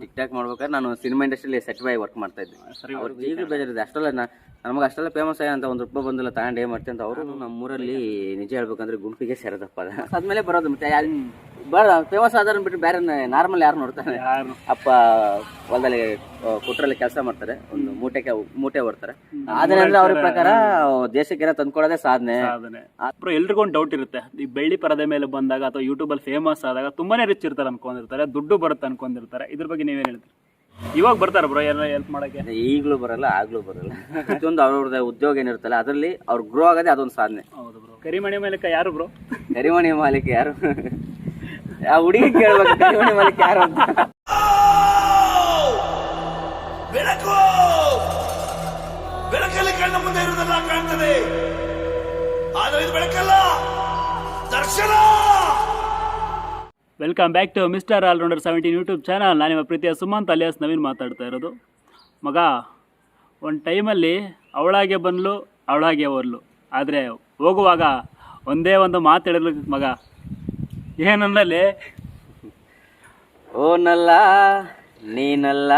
Tick talk ಮಾಡ್ಬೇಕಾದ್ರೆ ನಾನು cinema ಇಂಡಸ್ಟ್ರಿಯಲ್ಲಿ ಸೆಟ್ ಬಾಯ್ ವರ್ಕ್ ಮಾಡ್ತಾ ಇದ್ದೆ. ಅವ್ರಿಗೆ ಈಗಲೂ ಬೇಜಾರಿದೆ. ಅಷ್ಟೆಲ್ಲ ನಮಗೆ ಅಷ್ಟೆಲ್ಲ ಫೇಮಸ್ ಆಗಿ ಅಂತ ಒಂದು ರೂಪಾಯಿ ಬಂದಿಲ್ಲ ತಗೊಂಡು ಏನು ಮಾಡ್ತೀನಿ ಅಂತ ಅವರು ನಮ್ಮೂರಲ್ಲಿ ನಿಜ ಹೇಳ್ಬೇಕಂದ್ರೆ ಗುಂಪಿಗೆ ಸೇರದಪ್ಪ ಅದಾದ್ಮೇಲೆ ಬರೋದು ಮತ್ತೆ ಯಾರು ಬೇಡ ಫೇಮಸ್ ಆದ್ರೆ ಬಿಟ್ಟು ಬೇರೆ ನಾರ್ಮಲ್ ಯಾರು ನೋಡ್ತಾರೆ? ಅಪ್ಪ ಹೊಲದಲ್ಲಿ ಕುಟ್ರಲ್ಲಿ ಕೆಲಸ ಮಾಡ್ತಾರೆ. ಒಂದು ಮೂಟೆ ಮೂಟೆ ಹೊರ್ತಾರೆ ಆದ್ರೆ ಅವ್ರ ಪ್ರಕಾರ ದೇಶಕ್ಕೆ ತಂದ್ಕೊಡೋದೇ ಸಾಧನೆ. ಬ್ರೋ ಎಲ್ರಿಗೂ ಒಂದು ಡೌಟ್ ಇರುತ್ತೆ. ಈ ಬೆಳ್ಳಿ ಪರದೆ ಮೇಲೆ ಬಂದಾಗ ಅಥವಾ ಯೂಟ್ಯೂಬಲ್ಲಿ ಫೇಮಸ್ ಆದಾಗ ತುಂಬಾನೇ ರಿಚ್ ಇರ್ತಾರೆ ಅನ್ಕೊಂಡಿರ್ತಾರೆ ದುಡ್ಡು ಬರುತ್ತೆ ಅನ್ಕೊಂಡಿರ್ತಾರೆ. ಇದ್ರ ಬಗ್ಗೆ ನೀವೇನು ಹೇಳ್ತೀರಿ? ಇವಾಗ ಬರ್ತಾರೆ ಬ್ರೋ ಎಲ್ಲ ಹೆಲ್ಪ್ ಮಾಡಕ್ಕೆ? ಈಗಲೂ ಬರಲ್ಲ ಆಗ್ಲೂ ಬರಲ್ಲ. ಪ್ರತಿಯೊಂದು ಅವ್ರವ್ರದ್ದು ಉದ್ಯೋಗ ಏನಿರುತ್ತಲ್ಲ ಅದರಲ್ಲಿ ಅವ್ರು ಗ್ರೋ ಆಗೋದೇ ಅದೊಂದು ಸಾಧನೆ. ಹೌದು ಬ್ರೋ ಕರಿಮಣಿ ಮಾಲೀಕ ಯಾರು ಬ್ರೋ ಕರಿಮಣಿ ಮಾಲೀಕ ಯಾರು? ಆ ಹುಡುಗಿ ಕೇಳ್ಬೇಕು ಕರಿಮಣಿ ಮಾಲೀಕ ಯಾರು ಅಂತ. ಬೆಳಕು! ಬೆಳಕಲ್ಲಿ ಕಣ್ಣ ಮುಂದೆ ಇರುವುದೆಲ್ಲ ಕಾಣ್ತದೆ. ಆದರೆ ಇದು ಬೆಳಕಲ್ಲ ದರ್ಶನ! Welcome back to mister allrounder seventeen YouTube channel ನಾನು ನಿಮ್ಮ ಪ್ರೀತಿಯ ಸುಮಂತ್, ಅಲಿಯಾಸ್ ನವೀನ್ ಮಾತಾಡ್ತಾ ಇರೋದು. ಮಗ, ಒಂದು ಟೈಮಲ್ಲಿ ಅವಳಾಗೆ ಬಂದಳು ಅವಳಾಗೆ ಹೋದ್ಲು ಆದರೆ ಹೋಗುವಾಗ ಒಂದೇ ಒಂದು ಮಾತು ಹೇಳಿದ್ಲು ಮಗ ಏನಂದಲ್ಲಿ ಓನಲ್ಲ, ನೀನಲ್ಲ,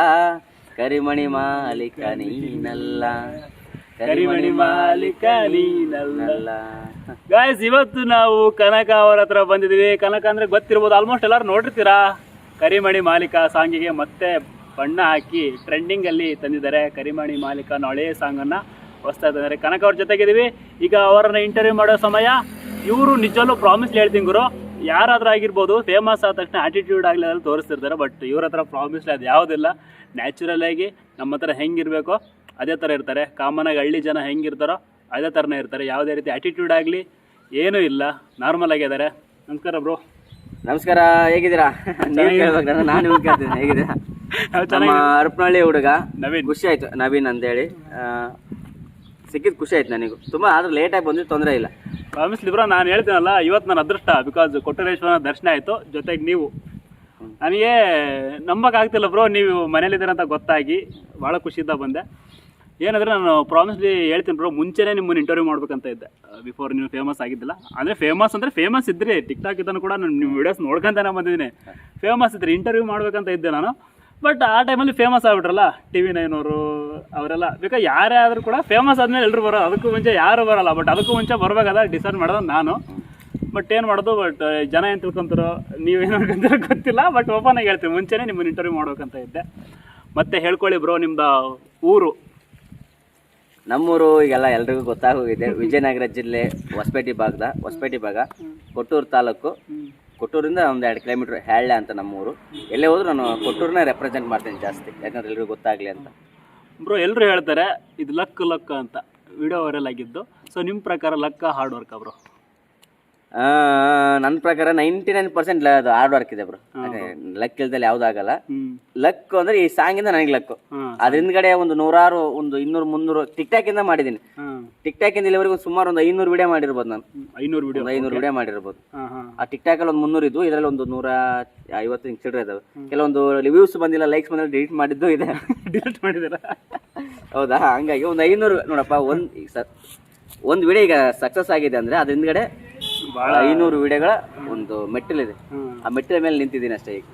ಕರಿಮಣಿ ಮಾಲೀಕ ನೀನಲ್ಲ. ಕರಿಮಣಿ ಮಾಲೀಕ ನೀನಲ್ಲ ಗಾಯ್ಸ್ ಇವತ್ತು ನಾವು ಕನಕ ಅವರ ಹತ್ರ ಬಂದಿದ್ದೀವಿ. ಕನಕ ಅಂದ್ರೆ ಗೊತ್ತಿರ್ಬೋದು ಆಲ್ಮೋಸ್ಟ್ ಎಲ್ಲರೂ ನೋಡಿರ್ತೀರಾ? ಕರಿಮಣಿ ಮಾಲೀಕ ಸಾಂಗಿಗೆ ಮತ್ತೆ ಬಣ್ಣ ಹಾಕಿ ಟ್ರೆಂಡಿಂಗ್ ಅಲ್ಲಿ ತಂದಿದ್ದಾರೆ. ಕರಿಮಣಿ ಮಾಲೀಕ ನಾಳೆ ಸಾಂಗ್ ಅನ್ನ ಹೊಸ್ತಾ ತಂದಿದ್ದಾರೆ. ಕನಕ ಅವ್ರ ಜೊತೆಗಿದ್ದೀವಿ. ಈಗ ಅವರನ್ನ ಇಂಟರ್ವ್ಯೂ ಮಾಡೋ ಸಮಯ. ಇವರು ನಿಜವಲ್ಲೂ ಪ್ರಾಮಿಸ್ ಹೇಳ್ತೀನಿ ಗುರು ಯಾರಾದ್ರೂ ಆಗಿರ್ಬೋದು ಫೇಮಸ್ ಆದ ತಕ್ಷಣ ಆಟಿಟ್ಯೂಡ್ ಆಗಲಿ ಅದ್ರಲ್ಲಿ ತೋರಿಸ್ತಿರ್ತಾರೆ. ಬಟ್ ಇವ್ರ ಹತ್ರ ಪ್ರಾಮಿಸ್ ಅದು ಯಾವುದಿಲ್ಲ ನ್ಯಾಚುರಲ್ ಆಗಿ ನಮ್ಮ ಹತ್ರ ಹೆಂಗಿರ್ಬೇಕೋ ಅದೇ ಥರ ಇರ್ತಾರೆ. ಕಾಮನಾಗಿ ಹಳ್ಳಿ ಜನ ಹೆಂಗಿರ್ತಾರೋ ಅದೇ ಥರನೇ ಇರ್ತಾರೆ. ಯಾವುದೇ ರೀತಿ ಆ್ಯಟಿಟ್ಯೂಡ್ ಆಗಲಿ ಏನೂ ಇಲ್ಲ. ನಾರ್ಮಲ್ ಆಗಿದ್ದಾರೆ ನಮಸ್ಕಾರ ಬ್ರೋ ನಮಸ್ಕಾರ ಹೇಗಿದ್ದೀರಾ? ನಾನು ಹೇಳ್ತೀನಿ ಕೇಳ್ತೀನಿ ಹೇಗಿದ್ದೀರಾ? ನಮ್ಮ ಹರಪನಹಳ್ಳಿ ಹುಡುಗ ನವೀನ್. ಖುಷಿ ಆಯ್ತು ನವೀನ್ ಅಂತೇಳಿ. ಸಿಕ್ಕಿದ್ದು ಸಿಕ್ಕಿದ್ ಖುಷಿ ಆಯ್ತು ನನಗೂ. ತುಂಬ ಆದ್ರೆ ಲೇಟಾಗಿ ಬಂದಿದ್ದು ತೊಂದರೆ ಇಲ್ಲ. ಪ್ರಾಮಿಸ್ಲಿ ಬ್ರೋ ನಾನು ಹೇಳ್ತೀನಲ್ಲ ಇವತ್ತು ನನ್ನ ಅದೃಷ್ಟ. ಬಿಕಾಸ್ ಕೊಟ್ಟರೇಶ್ವರ ದರ್ಶನ ಆಯಿತು. ಜೊತೆಗೆ ನೀವು. ನನಗೆ ನಂಬಕ್ಕಾಗ್ತಿಲ್ಲ ಬ್ರೋ ನೀವು ಮನೇಲಿದ್ದೀರ ಅಂತ ಗೊತ್ತಾಗಿ. ಭಾಳ ಖುಷಿಯಿಂದ ಬಂದೆ. ಏನಂದ್ರೆ ನಾನು ಪ್ರಾಮಿಸ್ಲಿ ಹೇಳ್ತೀನಿ ಬ್ರೋ ಮುಂಚೆನೇ ನಿಮ್ಮನ್ನ ಇಂಟರ್ವ್ಯೂ ಮಾಡ್ಬೇಕಂತ ಇದ್ದೆ. ಬಿಫೋರ್ ನೀವು ಫೇಮಸ್ ಆಗಿದ್ದಿಲ್ಲ. ಅಂದರೆ ಫೇಮಸ್ ಅಂದರೆ ಫೇಮಸ್ ಇದ್ರಿ. ಟಿಕ್ ಟಾಕ್ ಇದನ್ನು ಕೂಡ ನಾನು ನಿಮ್ಮ ವಿಡಿಯೋಸ್ ನೋಡ್ಕೊಂತಾನೆ ಬಂದಿದ್ದೀನಿ. ಫೇಮಸ್ ಇದ್ರಿ ಇಂಟರ್ವ್ಯೂ ಮಾಡ್ಬೇಕಂತ ಇದ್ದೆ ನಾನು. ಬಟ್ ಆ ಟೈಮಲ್ಲಿ ಫೇಮಸ್ ಆಗ್ಬಿಟ್ರಲ್ಲ ಟಿ ವಿ ನೈನವರು ಅವರೆಲ್ಲ. ಬೇಕಾದ್ರೆ ಯಾರೇ ಆದರೂ ಕೂಡ ಫೇಮಸ್ ಆದಮೇಲೆ ಎಲ್ಲರೂ ಬರೋ ಅದಕ್ಕೂ ಮುಂಚೆ ಯಾರು ಬರಲ್ಲ. ಬಟ್ ಅದಕ್ಕೂ ಮುಂಚೆ ಬರಬೇಕಾದ್ರೆ ಡಿಸೈಡ್ ಮಾಡೋದು ನಾನು. ಬಟ್ ಏನು ಮಾಡೋದು? ಬಟ್ ಜನ ಏನು ತಿಳ್ಕೊಂತಾರೋ ನೀವೇನು ಅನ್ಕೊಂತಾರೋ ಗೊತ್ತಿಲ್ಲ. ಬಟ್ ಓಪನ್ ಆಗಿ ಹೇಳ್ತೀನಿ. ಮುಂಚೆನೇ ನಿಮ್ಮನ್ನು ಇಂಟರ್ವ್ಯೂ ಮಾಡ್ಬೇಕಂತ ಇದ್ದೆ. ಮತ್ತೆ ಹೇಳ್ಕೊಳ್ಳಿ ಬ್ರೋ ನಿಮ್ದು ಊರು. ನಮ್ಮೂರು ಈಗೆಲ್ಲ ಎಲ್ರಿಗೂ ಗೊತ್ತಾಗೋಗಿದೆ. ವಿಜಯನಗರ ಜಿಲ್ಲೆ ಹೊಸಪೇಟೆ ಭಾಗದ, ಹೊಸಪೇಟೆ ಭಾಗ, ಕೊಟ್ಟೂರು ತಾಲೂಕು. ಕೊಟ್ಟೂರಿಂದ ಒಂದು ಎರಡು ಕಿಲೋಮೀಟ್ರ್ ಹ್ಯಾಳ್ಳೆ ಅಂತ ನಮ್ಮೂರು. ಎಲ್ಲೇ ಹೋದ್ರು ನಾನು ಕೊಟ್ಟೂರನ್ನ ರೆಪ್ರೆಸೆಂಟ್ ಮಾಡ್ತೀನಿ ಜಾಸ್ತಿ. ಯಾಕಂದ್ರೆ ಎಲ್ರಿಗೂ ಗೊತ್ತಾಗಲಿ ಅಂತ. ಬ್ರೋ ಎಲ್ಲರೂ ಹೇಳ್ತಾರೆ, ಇದು ಲಕ್ ಲಕ್ ಅಂತ. ವಿಡಿಯೋ ವೈರಲ್ ಆಗಿದ್ದು. ಸೊ ನಿಮ್ಮ ಪ್ರಕಾರ ಲಕ್ಕ ಹಾರ್ಡ್ ವರ್ಕ್ ಬ್ರೋ? ನನ್ನ ಪ್ರಕಾರ ನೈಂಟಿ ನೈನ್ ಪರ್ಸೆಂಟ್ ಅದು ಹಾರ್ಡ್ ವರ್ಕ್ ಇದೆ ಬ್ರೋ ಲಕ್ ಇಲ್ದಲ್ಲಿ ಯಾವುದಾಗಲ್ಲ ಲಕ್ ಅಂದ್ರೆ ಈ ಸಾಂಗ್ ಇಂದ ನನಗೆ ಲಕ್ ಹಾಂ ಅದ್ರ ಹಿಂದ್ಗಡೆ ಒಂದು ನೂರಾರು ಒಂದು ಇನ್ನೂರು ಮುನ್ನೂರು ಟಿಕ್ ಟಾಕ್ ಇಂದ ಮಾಡಿದೀನಿ. ಟಿಕ್ ಟಾಕ್ ಇಂದ ಇಲ್ಲಿವರೆಗೂ ಸುಮಾರು ಒಂದು ಐನೂರು ವಿಡಿಯೋ ಮಾಡಿರ್ಬೋದು ನಾನು. ಐನೂರು ವಿಡಿಯೋ ಐನೂರು ವಿಡಿಯೋ ಮಾಡಿರ್ಬೋದು. ಆ ಟಿಕ್ ಟಾಕ್ ಅಲ್ಲಿ ಒಂದು ಮುನ್ನೂರು ಇದ್ದು ಇದರಲ್ಲಿ ಒಂದು ನೂರ ಐವತ್ತು ಚಿಲ್ಡ್ರೆ ಇದಾವೆ. ಕೆಲವೊಂದು ರಿವ್ಯೂಸ್ ಬಂದಿಲ್ಲ ಲೈಕ್ಸ್ ಬಂದಿಲ್ಲ ಡಿಲೀಟ್ ಮಾಡಿದ್ದು ಇದೆ. ಡಿಲೀಟ್ ಮಾಡಿದಾರ ಹೌದಾ? ಹಂಗಾಗಿ ಒಂದು ಐನೂರು ನೋಡಪ್ಪ ಒಂದು ಈಗ ಒಂದ್ ವಿಡಿಯೋ ಈಗ ಸಕ್ಸಸ್ ಆಗಿದೆ ಅಂದ್ರೆ ಅದ್ರ ಹಿಂದ್ಗಡೆ ಭಾಳ ಐನೂರು ವಿಡಿಯೋಗಳ ಒಂದು ಮೆಟ್ಟಿಲಿದೆ ಆ ಮೆಟ್ಟಿಲ ಮೇಲೆ ನಿಂತಿದ್ದೀನಿ ಅಷ್ಟೇ ಈಗ.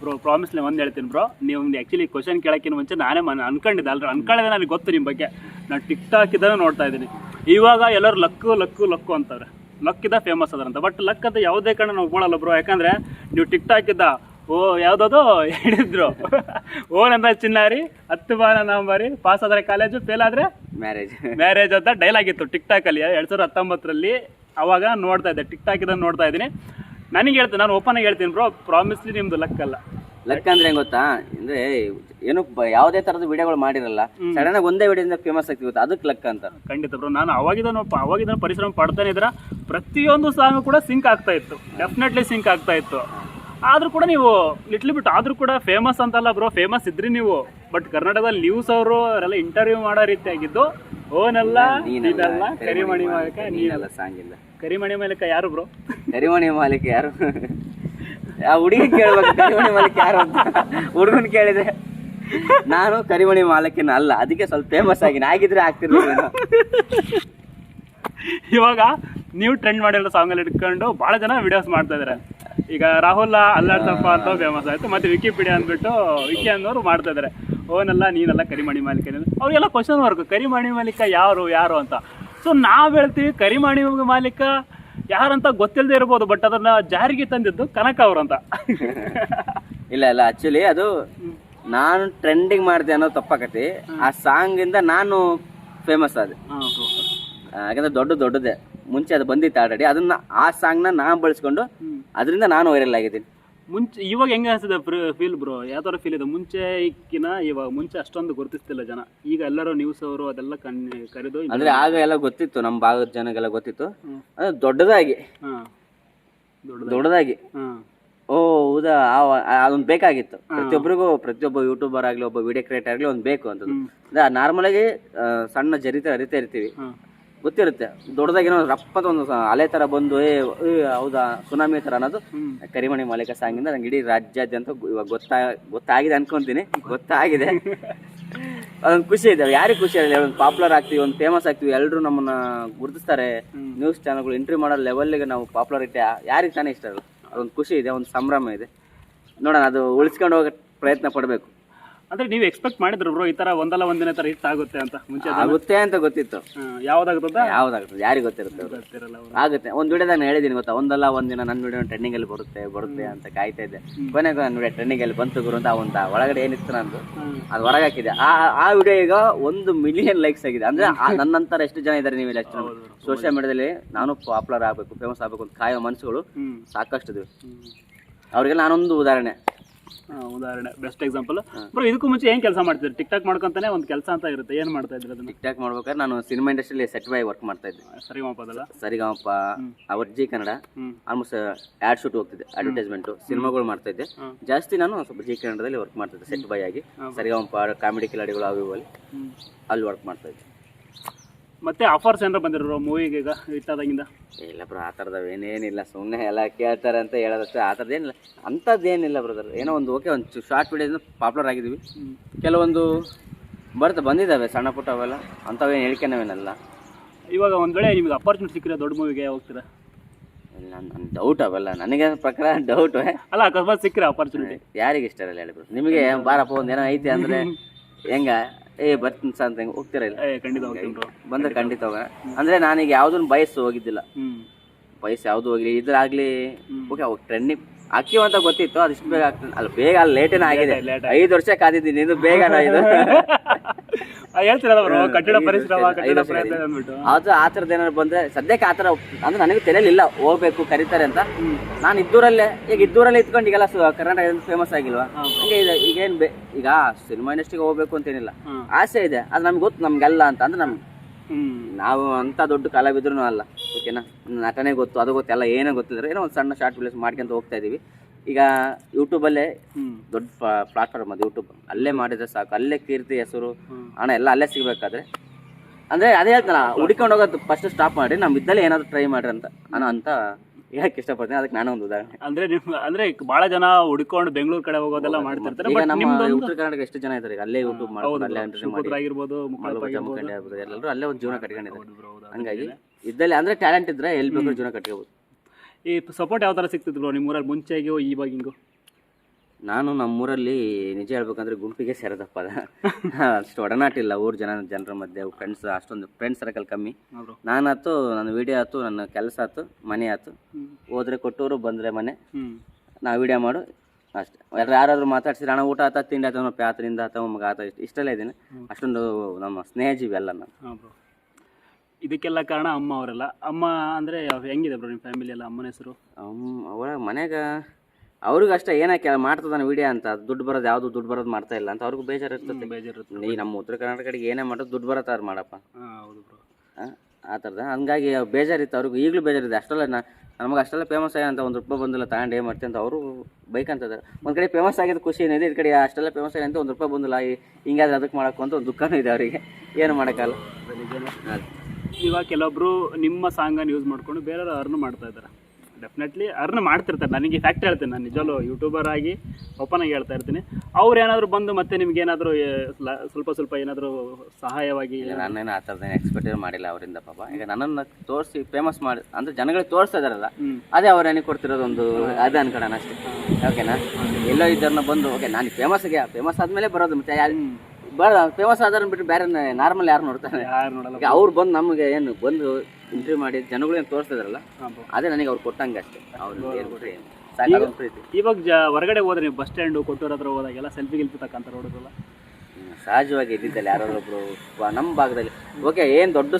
ಬ್ರೋ ಪ್ರಾಮಿಸ್ಲಿ ಒಂದು ಹೇಳ್ತೀನಿ ಬ್ರೋ. ನೀವು ಆ್ಯಕ್ಚುಲಿ ಕ್ವಶನ್ ಕೇಳೋಕ್ಕಿಂತ ಮುಂಚೆ ನಾನೇ ಮನ ಅನ್ಕೊಂಡಿದ್ದೆ. ಅಲ್ರಿ ಅನ್ಕೊಳ್ಳೋದೇ ನನಗೆ ಗೊತ್ತು ನಿಮ್ಮ ಬಗ್ಗೆ. ನಾನು ಟಿಕ್ ಟಾಕ್ ಇದ್ದಾನೆ ನೋಡ್ತಾ ಇದ್ದೀನಿ. ಇವಾಗ ಎಲ್ಲರೂ ಲಕ್ಕು ಲಕ್ಕು ಲಕ್ಕು ಅಂತಾರೆ ಲಕ್ ಇದ್ದ ಫೇಮಸ್ ಅದ್ರಂತ. ಬಟ್ ಲಕ್ ಅಂತ ಯಾವುದೇ ಕಾರಣ ನಾವು ಒಪ್ಕೊಳ್ಳಲ್ಲ ಬ್ರೋ. ಯಾಕಂದರೆ ನೀವು ಟಿಕ್ ಟಾಕ್ ಇದ್ದ ಓ ಯಾವುದೋ ಹೇಳಿದ್ರು. ಓನಂದ ಚಿನ್ನಾರಿ ಹತ್ತು ಬಾರ ನಂಬರಿ ಪಾಸ್ ಆದರೆ ಕಾಲೇಜು ಫೇಲ್ ಆದರೆ ಮ್ಯಾರೇಜ್ ಮ್ಯಾರೇಜ್ ಅಂತ ಡೈಲಾಗ್ ಇತ್ತು ಟಿಕ್ ಟಾಕಲ್ಲಿ ಎರಡು ಸಾವಿರದ ಹತ್ತೊಂಬತ್ತರಲ್ಲಿ ಅವಾಗ ನೋಡ್ತಾ ಇದ್ದೆ. ಟಿಕ್ ಟಾಕ್ ಇದನ್ನು ನೋಡ್ತಾ ಇದ್ದೀನಿ. ನನಗೆ ಹೇಳ್ತೀನಿ ನಾನು ಓಪನ್ ಆಗಿ ಹೇಳ್ತೀನಿ ಬ್ರೋ ಪ್ರಾಮಿಸ್ಲಿ ನಿಮ್ದು ಲಕ್ ಅಲ್ಲ. ಲಕ್ ಅಂದ್ರೆ ಹೆಂಗ್ ಗೊತ್ತಾ? ಅಂದ್ರೆ ಏನು ಬ- ಯಾವುದೇ ತರದ ವಿಡಿಯೋಗಳು ಮಾಡಿರಲ್ಲ ಸಡನ್ ಆಗಿ ಒಂದೇ ವಿಡಿಯೋದಿಂದ ಫೇಮಸ್ ಆಗ್ತಿ ಗೊತ್ತಾ? ಅದಕ್ಕೆ ಲಕ್ ಅಂತ. ಖಂಡಿತ ಬ್ರೋ ನಾನು ಅವಾಗಿದ್ದನು ಅವಾಗಿದ್ದನು ಪರಿಶ್ರಮ ಪಡ್ತಾನೆ ಇದ್ರ ಪ್ರತಿಯೊಂದು ಸಾಂಗ್ ಕೂಡ ಸಿಂಕ್ ಆಗ್ತಾ ಇತ್ತು. ಡೆಫಿನೆಟ್ಲಿ ಸಿಂಕ್ ಆಗ್ತಾ ಇತ್ತು. ಆದ್ರೂ ಕೂಡ ನೀವು ಲಿಟ್ಲಿ ಬಿಟ್ ಆದ್ರೂ ಕೂಡ ಫೇಮಸ್ ಅಂತಲ್ಲ ಬ್ರೋ ಫೇಮಸ್ ಇದ್ರಿ ನೀವು. ಬಟ್ ಕರ್ನಾಟಕದಲ್ಲಿ ನ್ಯೂಸ್ ಅವರು ಅವರೆಲ್ಲ ಇಂಟರ್ವ್ಯೂ ಮಾಡೋ ರೀತಿಯಾಗಿದ್ದು ಓನಲ್ಲ? ನೀನಲ್ಲ. ಕರಿಮಣಿ ಮಾಲಕ. ನೀನಲ್ಲ ಸಾಂಗ್ ಇಲ್ಲ ಕರಿಮಣಿ ಮಾಲಕ ಯಾರು ಬ್ರೋ? ಕರಿಮಣಿ ಮಾಲೀಕ ಯಾರು? ಆ ಹುಡುಗಿ ಕೇಳ್ಬೇಕು ಕರಿಮಣಿ ಮಾಲಿಕ ಯಾರು ಅಂತ. ಹುಡುಗನ್ ಕೇಳಿದೆ. ನಾನು ಕರಿಮಣಿ ಮಾಲಕಿನ ಅಲ್ಲ ಅದಕ್ಕೆ ಸ್ವಲ್ಪ ಫೇಮಸ್ ಆಗಿನ ಆಗಿದ್ರೆ ಆಗ್ತಿರ್ಲಿಲ್ಲ ಇವಾಗ ನೀವು ಟ್ರೆಂಡ್ ಮಾಡಿರೋ ಸಾಂಗಲ್ಲಿ ಇಟ್ಕೊಂಡು ಬಹಳ ಜನ ವಿಡಿಯೋಸ್ ಮಾಡ್ತಾ ಇದ್ದಾರೆ ಈಗ ರಾಹುಲ್ ಅಲ್ಲಾಡ್ತಪ್ಪ ಅಂತ ಫೇಮಸ್ ಆಯ್ತು ಮತ್ತೆ ವಿಕಿಪೀಡಿಯಾ ಅಂದ್ಬಿಟ್ಟು ವಿಕಿ ಅನ್ನೋರು ಮಾಡ್ತಾ ಇದಾರೆ. ಓನಲ್ಲ ನೀನಲ್ಲ ಕರಿಮಾಣಿ ಮಾಲೀಕ ಅವ್ರಿಗೆಲ್ಲ ಕ್ವಶನ್ ಮಾರ್ಕ್ ಕರಿಮಾಣಿ ಮಾಲೀಕ ಯಾರು ಯಾರು ಅಂತ. ಸೊ ನಾವು ಹೇಳ್ತೀವಿ ಕರಿಮಾಣಿ ಮಾಲೀಕ ಯಾರಂತ ಗೊತ್ತಿಲ್ಲದೆ ಇರ್ಬೋದು ಬಟ್ ಅದನ್ನ ಜಾರಿಗೆ ತಂದಿದ್ದು ಕನಕ ಅವ್ರಂತ ಅಂತ. ಇಲ್ಲ ಇಲ್ಲ ಆಕ್ಚುಲಿ ಅದು ನಾನು ಟ್ರೆಂಡಿಂಗ್ ಮಾಡಿದೆ ಅನ್ನೋದು ತಪ್ಪಾಕತಿ ಆ ಸಾಂಗ್ ಇಂದ ನಾನು ಫೇಮಸ್ ಆದೆ. ಯಾಕಂದ್ರೆ ದೊಡ್ಡ ದೊಡ್ಡದೆ. ಮುಂಚೆ ಅದು ಬಂದಿತ್ತು ಆಲ್ರೆಡಿ ಅದನ್ನ ಆ ಸಾಂಗ್ನ ನಾನು ಬಳಸ್ಕೊಂಡು ಅದರಿಂದ ನಾನು ವೈರಲ್ ಆಗಿದ್ದೀನಿ. ಮುಂಚೆ ಇವಾಗ ಹೆಂಗೆ ಅನಿಸಿದೆ ಫೀಲ್ ಬ್ರೋ ಯಾವ ತರ ಫೀಲ್ ಇದೆ? ಮುಂಚೆಕಿನ ಇವಾಗ ಮುಂಚೆ ಅಷ್ಟೊಂದು ಗುರುತಿಸ್ತಿಲ್ಲ ಜನ. ಈಗ ಎಲ್ಲರೂ ನ್ಯೂಸ್ ಅವರು ಅದೆಲ್ಲ ಕಣ್ ಕರೆದು ಅಂದ್ರೆ ಆಗ ಎಲ್ಲ ಗೊತ್ತಿತ್ತು ನಮ್ಮ ಭಾಗದ ಜನಗೆಲ್ಲ ಗೊತ್ತಿತ್ತು. ಅದು ದೊಡ್ಡದಾಗಿ. ದೊಡ್ಡದಾಗಿ. ಓ ಹೌದಾ? ಅದೊಂದು ಬೇಕಾಗಿತ್ತು. ಪ್ರತಿಯೊಬ್ಬರಿಗೂ ಪ್ರತಿಯೊಬ್ಬ ಯೂಟ್ಯೂಬರ್ ಆಗಲಿ ಒಬ್ಬ ವಿಡಿಯೋ ಕ್ರಿಯೇಟರ್ ಆಗಲಿ ಒಂದು ಬೇಕು ಅಂತ ನಾರ್ಮಲ್ ಆಗಿ ಸಣ್ಣ ಜರಿತ ಅರಿತಾ ಇರ್ತೀವಿ. ಗೊತ್ತಿರುತ್ತೆ. ದೊಡ್ಡದಾಗಿ ಏನೋ ರಪ್ಪದ ಒಂದು ಅಲೆ ತರ ಬಂದು ಏ ಏ, ಹೌದಾ ಸುನಾಮಿ ತರ ಅನ್ನೋದು. ಕರಿಮಣಿ ಮಾಲೀಕ ಸಾಂಗಿಂದ ನಂಗೆ ಇಡೀ ರಾಜ್ಯಾದ್ಯಂತ ಗೊ- ಇವಾಗ ಗೊತ್ತಾ ಗೊತ್ತಾಗಿದೆ ಅನ್ಕೊಂತೀನಿ. ಗೊತ್ತಾಗಿದೆ. ಅದೊಂದು ಖುಷಿ ಇದೆ. ಯಾರಿಗೆ ಖುಷಿ ಇದೆ ಒಂದು ಪಾಪ್ಯುಲರ್ ಆಗ್ತೀವಿ ಒಂದು ಫೇಮಸ್ ಆಗ್ತೀವಿ ಎಲ್ಲರೂ ನಮ್ಮನ್ನ ಗುರುತಿಸ್ತಾರೆ. ನ್ಯೂಸ್ ಚಾನಲ್ಗಳು ಎಂಟ್ರಿ ಮಾಡೋ ಲೆವೆಲ್ಗೆ ನಾವು ಪಾಪ್ಯುಲಾರಿಟಿ ಯಾರಿಗೆ ತಾನೇ ಇಷ್ಟ ಇರಲ್ಲ. ಅದೊಂದು ಖುಷಿ ಇದೆ ಒಂದು ಸಂಭ್ರಮ ಇದೆ. ನೋಡೋಣ ಅದು ಉಳಿಸ್ಕೊಂಡು ಹೋಗೋ ಪ್ರಯತ್ನ ಪಡಬೇಕು. ಅಂದ್ರೆ ನೀವು ಎಕ್ಸ್ಪೆಕ್ಟ್ ಮಾಡಿದ್ರು ಬ್ರೋ ಈ ತರ ಒಂದಲ್ಲ ಒಂದಿನ ತರ ಹಿಟ್ ಆಗುತ್ತೆ ಅಂತ. ಮುಂಚೆ ಆಗುತ್ತೆ ಅಂತ ಗೊತ್ತಿತ್ತು. ಯಾವ್ದಾಗುತ್ತೆ ಯಾವ್ದಾಗುತ್ತೆ ಯಾರಿಗೆ ಗೊತ್ತಿರುತ್ತೆ. ಆಗುತ್ತೆ. ಒಂದ್ ವಿಡಿಯೋ ನಾನು ಹೇಳಿದೀನಿ ಗೊತ್ತಾ? ಒಂದಲ್ಲ ಒಂದಿನ ನನ್ನ ವಿಡಿಯೋ ಟ್ರೆಂಡಿಂಗ್ ಅಲ್ಲಿ ಬರುತ್ತೆ ಬರುತ್ತೆ ಅಂತ ಕಾಯ್ತಾ ಇದ್ದೆ. ಕೊನೆಗೆ ನನ್ನ ವಿಡಿಯೋ ಟ್ರೆಂಡಿಂಗ್ ಅಲ್ಲಿ ಬಂತು ಗುರು ಅಂತ ಒಂದು ಒಳಗಡೆ ಏನಿತ್ತು ನಂದು. ಅದು ಹೊರಗೆ ಹಾಕಿದೆ ಆ ಆ ವಿಡಿಯೋ ಈಗ ಒಂದು ಮಿಲಿಯನ್ ಲೈಕ್ಸ್ ಆಗಿದೆ. ಅಂದ್ರೆ ನನ್ನಂತರ ಎಷ್ಟು ಜನ ಇದ್ದಾರೆ ನೀವು ಎಷ್ಟು ಸೋಷಿಯಲ್ ಮೀಡಿಯಾದಲ್ಲಿ ನಾನು ಪಾಪ್ಯುಲರ್ ಆಗಬೇಕು ಫೇಮಸ್ ಆಗಬೇಕು ಅಂತ ಕಾಯೋ ಮನಸ್ಸುಗಳು ಸಾಕಷ್ಟು ಇದ್ವಿ. ಅವ್ರಿಗೆ ನಾನೊಂದು ಉದಾಹರಣೆ. ಉದಾಹರಣೆ ಬೆಸ್ಟ್ ಎಕ್ಸಾಂಪಲ್ ಬ್ರೋ ಇದಕ್ಕೂ ಮುಂಚೆ ಏನ್ ಕೆಲಸ ಮಾಡ್ತಿದ್ರು? ಟಿಕ್ ಟಾಕ್ ಮಾಡ್ಕೊಂತಾನೆ ಒಂದು ಕೆಲಸ ಅಂತ ಇರುತ್ತೆ. ಏನ್ ಮಾಡ್ತಾ ಇದ್ರು ಅದನ್ನ? ಟಿಕ್ ಟಾಕ್ ಮಾಡ್ಬೇಕಾದ್ರೆ ನಾನು ಸಿನಿಮಾ ಇಂಡಸ್ಟ್ರಿಯಲ್ಲಿ ಸೆಟ್ ಬೈ ವರ್ಕ್ ಮಾಡ್ತಾ ಇದ್ದೆ. ಸರಿ ಮಾಪದಲ್ಲ ಸರಿಗಮಪ್ಪ hour Zee Kannada almost ad shoot ಹೋಗ್ತಿದ್ದೆ ಅಡ್ವರ್ಟೈಸ್ಮೆಂಟು ಸಿನಿಮಾಗಳು ಮಾಡ್ತಾ ಇದ್ದೆ. ಜಾಸ್ತಿ ನಾನು ಸ್ವಲ್ಪ ಜಿ ಕನ್ನಡದಲ್ಲಿ ವರ್ಕ್ ಮಾಡ್ತಿದ್ದೆ ಸೆಟ್ ಬೈ ಆಗಿ. ಸರಿಗಮಪ ಕಾಮಿಡಿ ಕಿಲಾಡಿಗಳು ಅವು ಅಲ್ಲಿ. ಅಲ್ಲಿ ವರ್ಕ್ ಮಾಡ್ತಾ ಇದ್ದೆ. ಮತ್ತೆ ಆಫರ್ಸ್ ಏನಾರ ಬಂದಿರೋ ಮೂವಿಗೆ ಈಗ ಇಟ್ಟಾದಾಗಿಂದ ಇಲ್ಲ ಬ್ರೋ ಆ ಥರದವು ಏನೇನಿಲ್ಲ ಸುಮ್ಮನೆ ಎಲ್ಲ ಕೇಳ್ತಾರೆ ಅಂತ ಹೇಳೋದಷ್ಟೇ ಆ ಥರದ್ದು ಏನಿಲ್ಲ. ಅಂಥದ್ದೇನಿಲ್ಲ ಬ್ರದರ್ ಏನೋ ಒಂದು ಓಕೆ ಒಂದು ಶಾರ್ಟ್ ವಿಡಿಯೋದಿಂದ ಪಾಪ್ಯುಲರ್ ಆಗಿದ್ದೀವಿ ಕೆಲವೊಂದು ಬರ್ತಾ ಬಂದಿದ್ದಾವೆ ಸಣ್ಣ ಪುಟ್ಟ ಅವೆಲ್ಲ. ಅಂಥವೇನು ಹೇಳ್ಕೊಂಡವೇನಲ್ಲ ಇವಾಗ ಒಂದು ವೇಳೆ ನಿಮ್ಗೆ ಅಪರ್ಚುನಿಟಿ ಸಿಕ್ಕಿದ್ರೆ ದೊಡ್ಡ ಮೂವಿಗೆ ಹೋಗ್ತೀರಾ? ಇಲ್ಲ ನನ್ನ ಡೌಟ್ ಅವೆಲ್ಲ. ನನಗೆ ಪ್ರಕಾರ ಡೌಟ್ ಅಲ್ಲ ಅಕಸ್ಮಾತ್ ಸಿಕ್ಕರೆ ಅಪರ್ಚುನಿಟಿ ಯಾರಿಗೆ ಇಷ್ಟ ಇರಲ್ಲ ಹೇಳಿ. ನಿಮಗೆ ಬಾರಪ್ಪ ಒಂದು ಏನೋ ಐತೆ ಅಂದರೆ ಹೆಂಗ? ಏ ಬರ್ತೀನಿ ಸರ್ ಅಂತ ಹೆಂಗೆ ಹೋಗ್ತೀರ ಇಲ್ಲ? ಏ ಖಂಡಿತ ಹೋಗ್ತೀನಿ ಬಂದ್ರೆ ಖಂಡಿತ ಹೋಗೋಣ. ಅಂದ್ರೆ ನಾನೀಗ ಯಾವ್ದೊಂದು ಬಯಸ್ಸು ಹೋಗಿದ್ದಿಲ್ಲ. ಹ್ಮ್. ಯಾವ್ದು ಯಾವುದು ಹೋಗ್ಲಿ ಇದ್ರಾಗ್ಲಿ ಓಕೆ ಅವಾಗ ಟ್ರೆಂಡಿಂಗ್ ಹಾಕಿವ ಅಂತ ಗೊತ್ತಿತ್ತು ಅದಿಷ್ಟು ಬೇಗ ಆಗ್ತದೆ. ಅಲ್ಲ ಬೇಗ ಅಲ್ಲಿ ಲೇಟೇನ ಆಗಿದೆ? Late ಐದು ವರ್ಷ ಕಾದಿದ್ದೀನಿ ಇದು ಬೇಗ ಇದು. ಆ, ಹೇಳ್ತೀರಲ್ಲ ಬ್ರೋ ಕಟ್ಟಡ ಪರಿಶ್ರಮ ಕಟ್ಟಡ ಐದು ವರ್ಷ ಪ್ರಯತ್ನ ಆಗಿದೆ. ಅಂದ್ಬಿಟ್ಟು. ಅದು ಆ ಥರದ್ದು ಏನಾದ್ರು ಬಂದ್ರೆ ಸದ್ಯಕ್ಕೆ ಆ ಥರ ಅಂದ್ರೆ ನನಗೆ ತಲೆಯಲ್ಲಿ ಇಲ್ಲ ಹೋಗ್ಬೇಕು ಕರೀತಾರೆ ಅಂತ. ನಾನು ಇದ್ದೂರಲ್ಲೇ ಈಗ ಇದ್ದೂರಲ್ಲೇ ಇದ್ಕೊಂಡು ಈಗೆಲ್ಲ ಸು- ಕರ್ನಾಟಕ ಫೇಮಸ್ ಆಗಿಲ್ವಾ? ಹಂಗೆ ಇದೆ ಈಗೇನು ಬೇ ಈಗ ಸಿನಿಮಾ ಇಂಡಸ್ಟ್ರಿಗೆ ಹೋಗ್ಬೇಕು ಅಂತೇನಿಲ್ಲ. ಹ್ಮ್. ಆಸೆ ಇದೆ ಅದು ನಮ್ಗೆ ಗೊತ್ತು ನಮ್ಗೆಲ್ಲ ಅಂತ ಅಂದ್ರೆ ನಮ್ಗೆ ನಾವು ಅಂತ ದೊಡ್ಡ ಕಲಾವಿದ್ರು ಅಲ್ಲ ಓಕೆನಾ ನಟನೆ ಗೊತ್ತು ಅದು ಗೊತ್ತು ಎಲ್ಲ ಏನೋ ಗೊತ್ತಿದ್ರೆ ಏನೋ ಒಂದು ಸಣ್ಣ ಶಾರ್ಟ್ ವಿಡಿಯೋಸ್ ಮಾಡ್ಕೊಂತ ಹೋಗ್ತಾ ಇದೀವಿ ಈಗ ಯೂಟ್ಯೂಬಲ್ಲೇ ದೊಡ್ಡ ಪ್ಲಾಟ್ಫಾರ್ಮ್ ಅದು ಯೂಟ್ಯೂಬ್ ಅಲ್ಲೇ ಮಾಡಿದ್ರೆ ಸಾಕು ಅಲ್ಲೇ ಕೀರ್ತಿ ಹೆಸರು. ಹಣ ಎಲ್ಲ ಅಲ್ಲೇ ಸಿಗ್ಬೇಕಾದ್ರೆ. ಅಂದ್ರೆ ಅದೇ ಹೇಳ್ತಾನ ಹುಡ್ಕೊಂಡು ಹೋಗೋದು ಫಸ್ಟ್ ಸ್ಟಾಪ್ ಮಾಡಿ ನಮ್ಮ ಇದ್ದಲ್ಲೇ ಏನಾದರೂ ಟ್ರೈ ಮಾಡ್ರಿ ಅಂತ ಅಣ್ಣ ಅಂತ ಹೇಳಕ್ ಇಷ್ಟಪಡ್ತೀನಿ? ಅದಕ್ಕೆ ನಾನು ಒಂದು ಉದಾಹರಣೆ. ಅಂದ್ರೆ ನಿಮ್ ಅಂದ್ರೆ ಬಹಳ ಜನ ಹುಡ್ಕೊಂಡು ಬೆಂಗಳೂರು ಕಡೆ ಹೋಗೋದೆಲ್ಲ ಮಾಡ್ತಿರ್ತಾರೆ ಈಗ ಬಟ್ ನಮ್ಮ ಉತ್ತರ ಕರ್ನಾಟಕ ಎಷ್ಟು ಜನ ಇದ್ದಾರೆ ಈಗ ಅಲ್ಲೇ ಯೂಟ್ಯೂಬ್ ಮಾಡ್ಕೊಂಡು ಅಲ್ಲೇ ಮಾಡಿ ಆಗಿರ್ಬೋದು ಆಗ್ಬೋದು ಎಲ್ಲರೂ ಅಲ್ಲೇ ಒಂದು ಜೀವನ ಕಟ್ಕೊಂಡಿದ್ದಾರೆ. ಹಂಗಾಗಿ ಇದ್ದಲ್ಲಿ ಅಂದ್ರೆ ಟ್ಯಾಲೆಂಟ್ ಇದ್ರೆ ಎಲ್ಲಿ ಬೇಕಾದ್ರೂ ಜೀವನ ಕಟ್ಕೋಬಹುದು ಈ ಸಪೋರ್ಟ್ ಯಾವ ತರ ಬ್ರೋ ನಿಮ್ಮ ಊರಲ್ಲಿ ಮುಂಚೆಗೂ ಇವಾಗಿಂಗು? ನಾನು ನಮ್ಮೂರಲ್ಲಿ ನಿಜ ಹೇಳ್ಬೇಕಂದ್ರೆ ಗುಂಪಿಗೆ ಸೇರದಪ್ಪ ಅದ. ಅಷ್ಟು ಒಡನಾಟ ಇಲ್ಲ ಊರ್ ಜನ ಜನರ ಮಧ್ಯೆ ಫ್ರೆಂಡ್ಸ್ ಅಷ್ಟೊಂದು ಫ್ರೆಂಡ್ಸ್ ಸರ್ಕಲ್ ಕಮ್ಮಿ. ನಾನು ನಾನಾತು ನನ್ನ ವಿಡಿಯೋ ಆಯ್ತು ನನ್ನ ಕೆಲಸ ಆಯ್ತು ಮನೆ ಆಯ್ತು ಹೋದ್ರೆ ಕೊಟ್ಟವರು ಬಂದರೆ ಮನೆ. ನಾ ವಿಡಿಯೋ ಮಾಡು ಅಷ್ಟೇ. ಯಾರಾದರೂ ಯಾರಾದ್ರೂ ಮಾತಾಡ್ಸಿದ್ರೆ ಹಣ ಊಟ ಆತ ತಿಂಡಿ ಆತ ಪ್ಯಾತ್ರಿಂದ ಆತ ಮಗ ಆತ ಇಷ್ಟ ಇಷ್ಟೆಲ್ಲ ಇದ್ದೀನಿ. ಅಷ್ಟೊಂದು ನಮ್ಮ ಸ್ನೇಹಜೀವಿ ಎಲ್ಲ ನಾನು. ಇದಕ್ಕೆಲ್ಲ ಕಾರಣ ಅಮ್ಮ ಅವರೆಲ್ಲ. ಅಮ್ಮ ಅಂದ್ರೆ ಹೆಂಗಿದೆ ಬ್ರೋ ನಿಮ್ಮ ಫ್ಯಾಮಿಲಿ ಎಲ್ಲ ಅಮ್ಮನ ಹೆಸರು? ಅವರ ಅವಳ ಮನ್ಯಾಗ ಅವ್ರಿಗೆ ಅಷ್ಟೇ ಏನಕ್ಕೆ ಮಾಡ್ತದಾನೆ ವಿಡಿಯೋ ಅಂತ ದುಡ್ಡು ಬರೋದು ಯಾವುದು ದುಡ್ಡು ಬರೋದು ಮಾಡ್ತಾ ಇಲ್ಲ ಅಂತ ಅವ್ರಿಗೂ ಬೇಜಾರು ಇರ್ತದೆ. ನೀ ಈ ನಮ್ಮ ಉತ್ತರ ಕರ್ನಾಟಕ ಕಡೆಗೆ ಏನೇ ಮಾಡೋದು ದುಡ್ಡು ಬರತ್ತಾರ ಮಾಡಪ್ಪ. ಹಾಂ ಹೌದು ಬ್ರೋ ಆ, ಥರದ ಹಂಗಾಗಿ ಬೇಜಾರಿತ್ತು ಅವ್ರಿಗೂ ಈಗಲೂ ಬೇಜಾರಿದೆ ಅಷ್ಟೆಲ್ಲ ನಾ ನಮಗೆ ಅಷ್ಟೆಲ್ಲ ಫೇಮಸ್ ಆಗಿ ಅಂತ ಒಂದು ರೂಪಾಯಿ ಬಂದಿಲ್ಲ ತಗೊಂಡು ಏನು ಮಾಡ್ತೀನಿ ಅಂತ ಅವರು ಬೈಕ್ ಅಂತಿದ್ದಾರೆ ಒಂದು ಕಡೆ ಫೇಮಸ್ ಆಗಿದ್ದು ಖುಷಿ ಏನಿದೆ ಈ ಕಡೆ ಅಷ್ಟೆಲ್ಲ ಫೇಮಸ್ ಆಗಿದೆ ಅಂತ ಒಂದು ರೂಪಾಯಿ ಬಂದಿಲ್ಲ ಹಿಂಗಾದ್ರೆ ಅದಕ್ಕೆ ಮಾಡೋಕ್ಕೂ ಅಂತ ಒಂದು ದುಃಖನೂ ಇದೆ ಅವರಿಗೆ. ಏನು ಮಾಡೋಕ್ಕಲ್ಲ ಇವಾಗ ಕೆಲವೊಬ್ಬರು ನಿಮ್ಮ ಸಾಂಗನ್ನು ಯೂಸ್ ಮಾಡ್ಕೊಂಡು ಬೇರೆಯವ್ರು ಅರ್ನ್ ಮಾಡ್ತಾ ಇದ್ದಾರೆ ಡೆಫಿನೆಟ್ಲಿ ಅರ್ನ್ ಮಾಡ್ತಿರ್ತಾರೆ. ನನಗೆ ಫ್ಯಾಕ್ಟ್ ಹೇಳ್ತೀನಿ. ನಾನು ನಿಜವಲ್ಲೂ ಯೂಟ್ಯೂಬರ್ ಆಗಿ ಓಪನ್ ಆಗಿ ಹೇಳ್ತಾ ಇರ್ತೀನಿ. ಅವ್ರು ಏನಾದರೂ ಬಂದು ಮತ್ತೆ ನಿಮ್ಗೆ ಏನಾದರೂ ಸ್ವಲ್ಪ ಸ್ವಲ್ಪ ಏನಾದರೂ ಸಹಾಯವಾಗಿ ನಾನೇನು ಆ ಥರದ್ದೇನು ಎಕ್ಸ್ಪೆಕ್ಟ್ ಮಾಡಿಲ್ಲ ಅವರಿಂದ ಪಾಪ. ಈಗ ನನ್ನನ್ನು ತೋರಿಸಿ ಫೇಮಸ್ ಮಾಡಿ ಅಂದರೆ ಜನಗಳಿಗೆ ತೋರಿಸ್ತಾ ಇದಾರಲ್ಲ ಅದೇ ಅವ್ರು ಏನಕ್ಕೆ ಕೊಡ್ತಿರೋದು ಒಂದು ಅದು ಅನ್ಕೊಳ್ಳೋಣ ಅಷ್ಟೇ. ಓಕೆನಾ ಎಲ್ಲೋ ಇದ್ದಾರನ್ನ ಬಂದು ಓಕೆ ನಾನು ಫೇಮಸ್ಗೆ ಫೇಮಸ್ ಆದಮೇಲೆ ಬರೋದು ಮತ್ತೆ ಬರ ಫೇಮಸ್ ಆದವ್ರನ್ನ ಬಿಟ್ಟು ಬೇರೆ ನಾರ್ಮಲ್ ಯಾರು ನೋಡ್ತಾರೆ? ಯಾರು ನೋಡಲ್ಲ ಈಗ ಅವ್ರು ಬಂದು ನಮಗೆ ಏನು ಬಂದು ಇಂಟರ್ವ್ಯೂ ಮಾಡಿ ಜನಗಳು ಏನು ತೋರಿಸ್ತಿದ್ರಲ್ಲ ಅದೇ ನನಗೆ ಅವ್ರು ಕೊಟ್ಟಂಗೆ ಅಷ್ಟೇ. ಅವ್ರು ಏನು ಸಾಕಾಗೋದು ಪ್ರೀತಿ. ಇವಾಗ ಜ ಹೊರಗಡೆ ಹೋದ್ರೆ ನೀವು ಬಸ್ ಸ್ಟ್ಯಾಂಡು ಕೊಟ್ಟೂರ ಹತ್ರ ಹೋದಾಗೆಲ್ಲ ಸೆಲ್ಫಿ ಗಿಲ್ಫಿ ತಕ್ಕಂತ ನೋಡೋದಲ್ಲ ಸಹಜವಾಗಿ ಇದ್ದಿದ್ದಲ್ಲ ಯಾರಾದ್ರೊಬ್ರು ವ- ನಮ್ಮ ಭಾಗದಲ್ಲಿ. ಓಕೆ ಏನು ದೊಡ್ಡ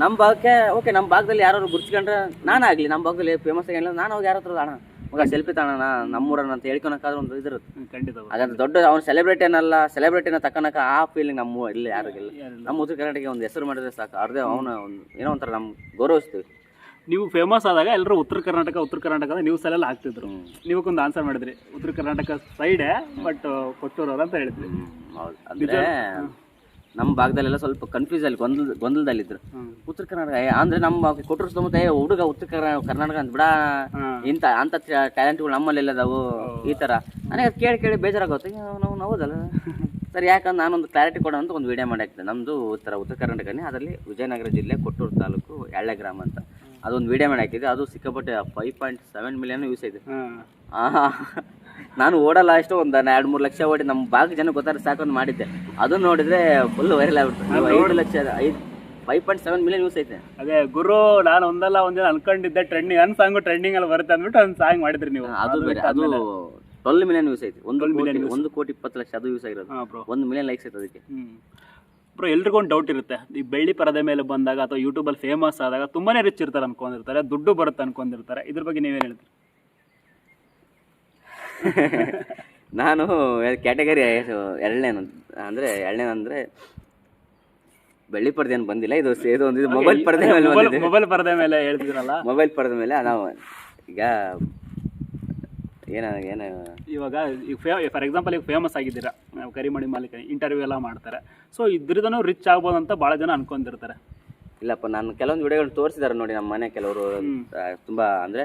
ನಮ್ಮ ಭಾಗಕ್ಕೆ ಓಕೆ ನಮ್ಮ ಭಾಗದಲ್ಲಿ ಯಾರು ಗುರ್ಸ್ಕೊಂಡ್ರೆ ನಾನಾಗಲಿ ನಮ್ಮ ಭಾಗದಲ್ಲಿ ಫೇಮಸ್ ಆಗಿಲ್ಲ ನಾನು ಹೋಗಿ ಯಾರ ಹತ್ರ ಅಣ್ಣ? ಮಗ ಸೆಲ್ಫಿ ತಗೋಣ ನಮ್ಮೂರನ್ನ ಅಂತ ಹೇಳ್ಕೊಳಕ್ಕಾದ್ರೆ ಒಂದು ಇದಿರುತ್ತೆ. ಖಂಡಿತ. ಹಾಗಾದ್ರೆ ದೊಡ್ಡ ಅವ್ನು ಸೆಲೆಬ್ರಿಟಿ ಏನಲ್ಲ ಸೆಲೆಬ್ರಿಟಿನ ತಕ್ಕನಕ ಆ ಫೀಲಿಂಗ್ ನಮ್ಮ ಇಲ್ಲಿ ಯಾರಿಗಿಲ್ಲ. ನಮ್ಮ ಉತ್ತರ ಕರ್ನಾಟಕ ಒಂದು ಹೆಸರು ಮಾಡಿದ್ರೆ ಸಾಕು. ಅವ್ರದೇ ಅವನ ಒಂದು ಏನೋ ಒಂಥರ ನಮ್ಮ ಗೌರವಿಸ್ತೀವಿ. ನೀವು ಫೇಮಸ್ ಆದಾಗ ಎಲ್ಲರೂ ಉತ್ತರ ಕರ್ನಾಟಕ ಉತ್ತರ ಕರ್ನಾಟಕದ ನ್ಯೂಸ್ ಅಲ್ಲೆಲ್ಲ ಹಾಕ್ತಿದ್ರು ನೀವಕ್ಕೊಂದು ಆನ್ಸರ್ ಮಾಡಿದ್ರಿ. ಉತ್ತರ ಕರ್ನಾಟಕ ಸೈಡೇ ಬಟ್ ಕೊಟ್ಟೂರವ್ರು ಅಂತ ಹೇಳಿದ್ರಿ. ಹೌದು. ಅಂದ್ರೆ ನಮ್ಮ ಭಾಗದಲ್ಲೆಲ್ಲ ಸ್ವಲ್ಪ ಕನ್ಫ್ಯೂಸ್ ಅಲ್ಲಿ ಗೊಂದಲ ಗೊಂದಲದಲ್ಲಿದ್ರು. ಉತ್ತರ ಕರ್ನಾಟಕ ಏ, ಅಂದ್ರೆ ನಮ್ಮ ಕೊಟ್ಟರು ಸುತ್ತಮುತ್ತ ಏ, ಹುಡುಗ ಉತ್ತರ ಕರ್ನಾ- ಕರ್ನಾಟಕ ಅಂತ ಬಿಡ. ಇಂತ ಇಂಥ ಅಂತ ಟ್ಯಾಲೆಂಟ್ಗಳು ನಮ್ಮಲ್ಲಿ ಅದಾವು ಈ ತರ ನನಗೆ ಅದು ಕೇಳಿ ಕೇಳಿ ಬೇಜಾರಾಗುತ್ತೆ. ನಾವು ಹೌದಲ್ಲ. ಸರಿ ಯಾಕಂದ್ರೆ ನಾನೊಂದು ಕ್ಲಾರಿಟಿ ಕೊಡೋ ಅಂತ ಒಂದು ವಿಡಿಯೋ ಮಾಡಿ ಹಾಕ್ತೆ ನಮ್ಮದು ಉತ್ತರ ಉತ್ತರ ಕರ್ನಾಟಕನೇ. ಅದರಲ್ಲಿ ವಿಜಯನಗರ ಜಿಲ್ಲೆ ಕೊಟ್ಟೂರು ತಾಲೂಕು ಎಳ್ಳೆ ಗ್ರಾಮ ಅಂತ. ಅದೊಂದು ವಿಡಿಯೋ ಮಾಡಿ ಹಾಕಿದ್ದೆ. ಅದು ಸಿಕ್ಕಾಪಟ್ಟೆ five point seven million use ಐತೆ ಹಾಂ. ನಾನು ಓಡಲ್ಲ ಅಷ್ಟು ಒಂದು ಎರಡು ಮೂರು ಲಕ್ಷ ಓಡಿ ನಮ್ಮ ಭಾಗ ಜನ ಗೊತ್ತಾದ್ರೆ ಸಾಕೊಂಡು ಮಾಡಿದ್ದೆ. ಅದು ನೋಡಿದ್ರೆ ಫುಲ್ ವೈರಲ್ ಆಗ್ಬಿಡ್ತು. ಐದು ಲಕ್ಷ ಐದು five point seven million use ಐತೆ. ಅದೇ ಗುರು ನಾನು ಒಂದಲ್ಲ ಒಂದಿನ ಅನ್ಕೊಂಡಿದ್ದೆ ಟ್ರೆಂಡಿಂಗ್ ನನ್ನ ಸಾಂಗು ಟ್ರೆಂಡಿಂಗ್ ಅಲ್ಲಿ ಬರುತ್ತೆ ಅಂದ್ಬಿಟ್ಟು ಒಂದು ಸಾಂಗ್ ಮಾಡಿದ್ರಿ ನೀವು. ಅದು ಬೇರೆ ಅದು ಟ್ವೆಲ್ ಮಿಲಿಯನ್ ಯೂಸ್ ಐತೆ. ಒಂದು ಮಿಲಿಯನ್ ಒಂದು ಕೋಟಿ ಇಪ್ಪತ್ತು ಲಕ್ಷ ಅದು ಯೂಸ್ ಆಗಿರೋದು. ಒಂದು ಮಿಲಿಯನ್ ಲೈಕ್ಸ್ ಐತೆ ಅದಕ್ಕೆ. ಬ್ರೋ ಎಲ್ರಿಗೂ ಒಂದು ಡೌಟ್ ಇರುತ್ತೆ. ಈ ಬೆಳ್ಳಿ ಪರದೆ ಮೇಲೆ ಬಂದಾಗ ಅಥವಾ ಯೂಟ್ಯೂಬಲ್ಲಿ ಫೇಮಸ್ ಆದಾಗ ತುಂಬಾನೇ ರಿಚ್ ಇರ್ತಾರೆ ಅನ್ಕೊಂಡಿರ್ತಾರೆ ದುಡ್ಡು ಬರುತ್ತೆ ಅನ್ಕೊಂಡಿರ್ತಾರೆ. ಇದ್ರ ಬಗ್ಗೆ ನೀವೇನು ಹೇಳ್ತೀರಿ? ನಾನು ಕ್ಯಾಟಗರಿ ಎರಡನೇ ಅಂದರೆ ಎರಡನೇ ಅಂದರೆ ಬೆಳ್ಳಿ ಪರದೆ ಏನು ಬಂದಿಲ್ಲ ಇದು ಇದು ಒಂದು ಮೊಬೈಲ್ ಪರದೆ ಮೇಲೆ ಮೊಬೈಲ್ ಪರದೆ ಮೇಲೆ ಹೇಳ್ತಿದ್ರಲ್ಲ? ಮೊಬೈಲ್ ಪರದೆ ಮೇಲೆ ನಾವು ಈಗ ಏನ ಏನು ಇವಾಗ ಈಗ ಫಾರ್ ಎಕ್ಸಾಂಪಲ್ ಈಗ ಫೇಮಸ್ ಆಗಿದ್ದೀರಾ ನಾವು ಕರಿಮಣಿ ಮಾಲೀಕ ಇಂಟರ್ವ್ಯೂ ಎಲ್ಲ ಮಾಡ್ತಾರೆ. ಸೊ ಇದ್ರದೂ ರಿಚ್ ಆಗ್ಬೋದು ಅಂತ ಭಾಳ ಜನ ಅನ್ಕೊಂಡಿರ್ತಾರೆ. ಇಲ್ಲಪ್ಪ ನಾನು ಕೆಲವೊಂದು ವಿಡಿಯೋಗಳು ತೋರಿಸಿದಾರೆ ನೋಡಿ ನಮ್ಮ ಮನೆ ಕೆಲವರು ತುಂಬಾ ಅಂದ್ರೆ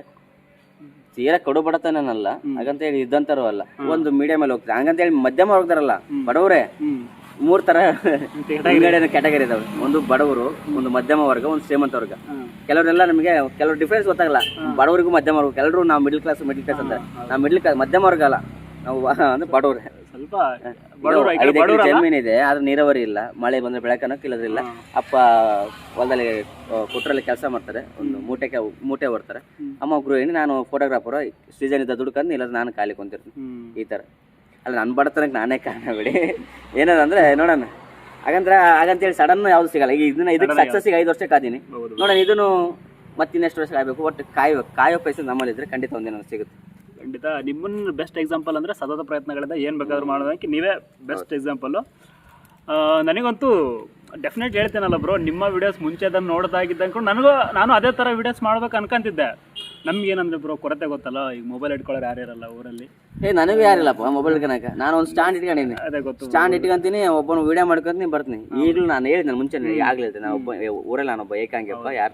ತೀರಾ ಕಡು ಬಡತನಲ್ಲ ಹಾಗಂತ ಹೇಳಿ ಇದ್ದಂತರು ಅಲ್ಲ. ಒಂದು ಮೀಡಿಯಂ ಅಲ್ಲಿ ಹೋಗ್ತಾರೆ. ಹಂಗಂತ ಹೇಳಿ ಮಧ್ಯಮ ಹೋಗ್ತಾರಲ್ಲ ಬಡವರೇ? ಮೂರ್ ತರ ಕ್ಯಾಟಗರಿ ಇದಾವೆ. ಒಂದು ಬಡವರು ಒಂದು ಮಧ್ಯಮ ವರ್ಗ ಒಂದು ಶ್ರೀಮಂತ ವರ್ಗ. ಕೆಲವರೆಲ್ಲಾ ಕೆಲವರೆಲ್ಲ ನಮಗೆ ಕೆಲವು ಡಿಫ್ರೆನ್ಸ್ ಗೊತ್ತಾಗಲ್ಲ. ಬಡವರಿಗೂ ಮಧ್ಯಮ ವರ್ಗ. ಎಲ್ಲರೂ ನಾವು ಮಿಡ್ಲ್ ಕ್ಲಾಸ್ ಮಿಡ್ಲ್ ಕ್ಲಾಸ್ ಅಂತ ನಾವು ಮಿಡ್ಲ್ ಕ್ಲಾಸ್ ಮಧ್ಯಮ ವರ್ಗ ಅಲ್ಲ. ನಾವು ಅಂದ್ರೆ ಬಡವ್ರೆ. ಸ್ವಲ್ಪ ಬಡವರು ಕಡೆ ಐದು ಎಕರೆ ಜಮೀನಿದೆ ಆದ್ರೆ ನೀರಾವರಿ ಇಲ್ಲ. ಮಳೆ ಬಂದ್ರೆ ಬೆಳಕನಕ್ಕೆ ಇಲ್ಲದ್ರಿಲ್ಲ ಅಪ್ಪ ಹೊಲದಲ್ಲಿ ಕುಟ್ರಲ್ಲಿ ಕೆಲಸ ಮಾಡ್ತಾರೆ. ಒಂದು ಮೂಟೆ ಮೂಟೆ ಬರ್ತಾರೆ ಅಮ್ಮ ಗೃಹಿಣಿ ನಾನು ಫೋಟೋಗ್ರಾಫರ್ ಸೀಸನ್ ಇದ್ದ ದುಡ್ಕಂದು ಇಲ್ಲ ನಾನು ಖಾಲಿ ಕುಂತಿರ್ತೀನಿ. ಈ ತರ. ಅಲ್ಲ ನನ್ನ ಬಡತನಕ್ಕೆ ನಾನೇ ಕಾರಣ ಬಿಡಿ. ಏನದಂದ್ರೆ ನೋಡೋಣ ಹಾಗಂದ್ರೆ ಹಾಗಂತೇಳಿ ಸಡನ್ ಯಾವ್ದು ಸಿಗಲ್ಲ. ಈಗ ಇದನ್ನ ಇದಕ್ಕೆ ಸಕ್ಸಸ್ ಈಗ ಐದು ವರ್ಷ ಕಾದೀನಿ. ಹೌದು. ನೋಡೋಣ ಇದನ್ನು ಮತ್ತಿನ್ನೆಷ್ಟು ವರ್ಷ ಕಾಯ್ಬೇಕು? ಒಟ್ಟು ಕಾಯೋ ಕಾಯೋ ಪೈಸೆ ನಮ್ಮಲ್ಲಿದ್ರೆ ಖಂಡಿತ ಒಂದಿನ ಸಿಗುತ್ತೆ. ಖಂಡಿತ. ನಿಮ್ಮನ್ನ ಬೆಸ್ಟ್ ಎಕ್ಸಾಂಪಲ್ ಅಂದರೆ ಸತತ ಪ್ರಯತ್ನಗಳಿಂದ ಏನು ಬೇಕಾದ್ರೂ ಮಾಡೋದಕ್ಕೆ ನೀವೇ ಬೆಸ್ಟ್ ಎಕ್ಸಾಂಪಲ್ಲು ನನಗಂತೂ ಡೆಫಿನೆಟ್ ಹೇಳ್ತೇನಲ್ಲ ಬ್ರೋ ನಿಮ್ಮ ವಿಡಿಯೋಸ್ ಮುಂಚೆ ಅದನ್ನು ನೋಡ್ದಾಗಿದ್ದ ಅನ್ಕೊಂಡು ನನಗೂ ನಾನು ಅದೇ ಥರ ವಿಡಿಯೋಸ್ ಮಾಡ್ಬೇಕು ಅನ್ಕೊಂತಿದ್ದೆ ನಮ್ಗೆ ಏನಂದ್ರೆ ಬ್ರೋ ಕೊರತೆ ಗೊತ್ತಲ್ಲ? ಈಗ ಮೊಬೈಲ್ ಇಟ್ಕೊಳ್ಳೋರು ಯಾರು ಇರಲ್ಲ ಊರಲ್ಲಿ? ಏ ನನಗೆ ಯಾರಿಲ್ಲಪ್ಪ ಮೊಬೈಲ್ ಕನಕ ನಾನು ಒಂದು ಸ್ಟ್ಯಾಂಡ್ ಇಟ್ಕೊಂಡಿನಿ ಅದೇ ಗೊತ್ತು. ಸ್ಟ್ಯಾಂಡ್ ಇಟ್ಕೊಂತೀನಿ ಒಬ್ಬನ ವಿಡಿಯೋ ಮಾಡ್ಕೊಂತೀನಿ ಬರ್ತೀನಿ. ಈಗಲೂ ನಾನು ಹೇಳಿದ್ದೆ ನಾನು ಮುಂಚೆ ಆಗ್ಲಿಲ್ಲ ನಾನು ಒಬ್ಬ ಊರಲ್ಲಿ ನಾನೊಬ್ಬ ಏಕಾಂಗಿಯಪ್ಪ ಯಾರ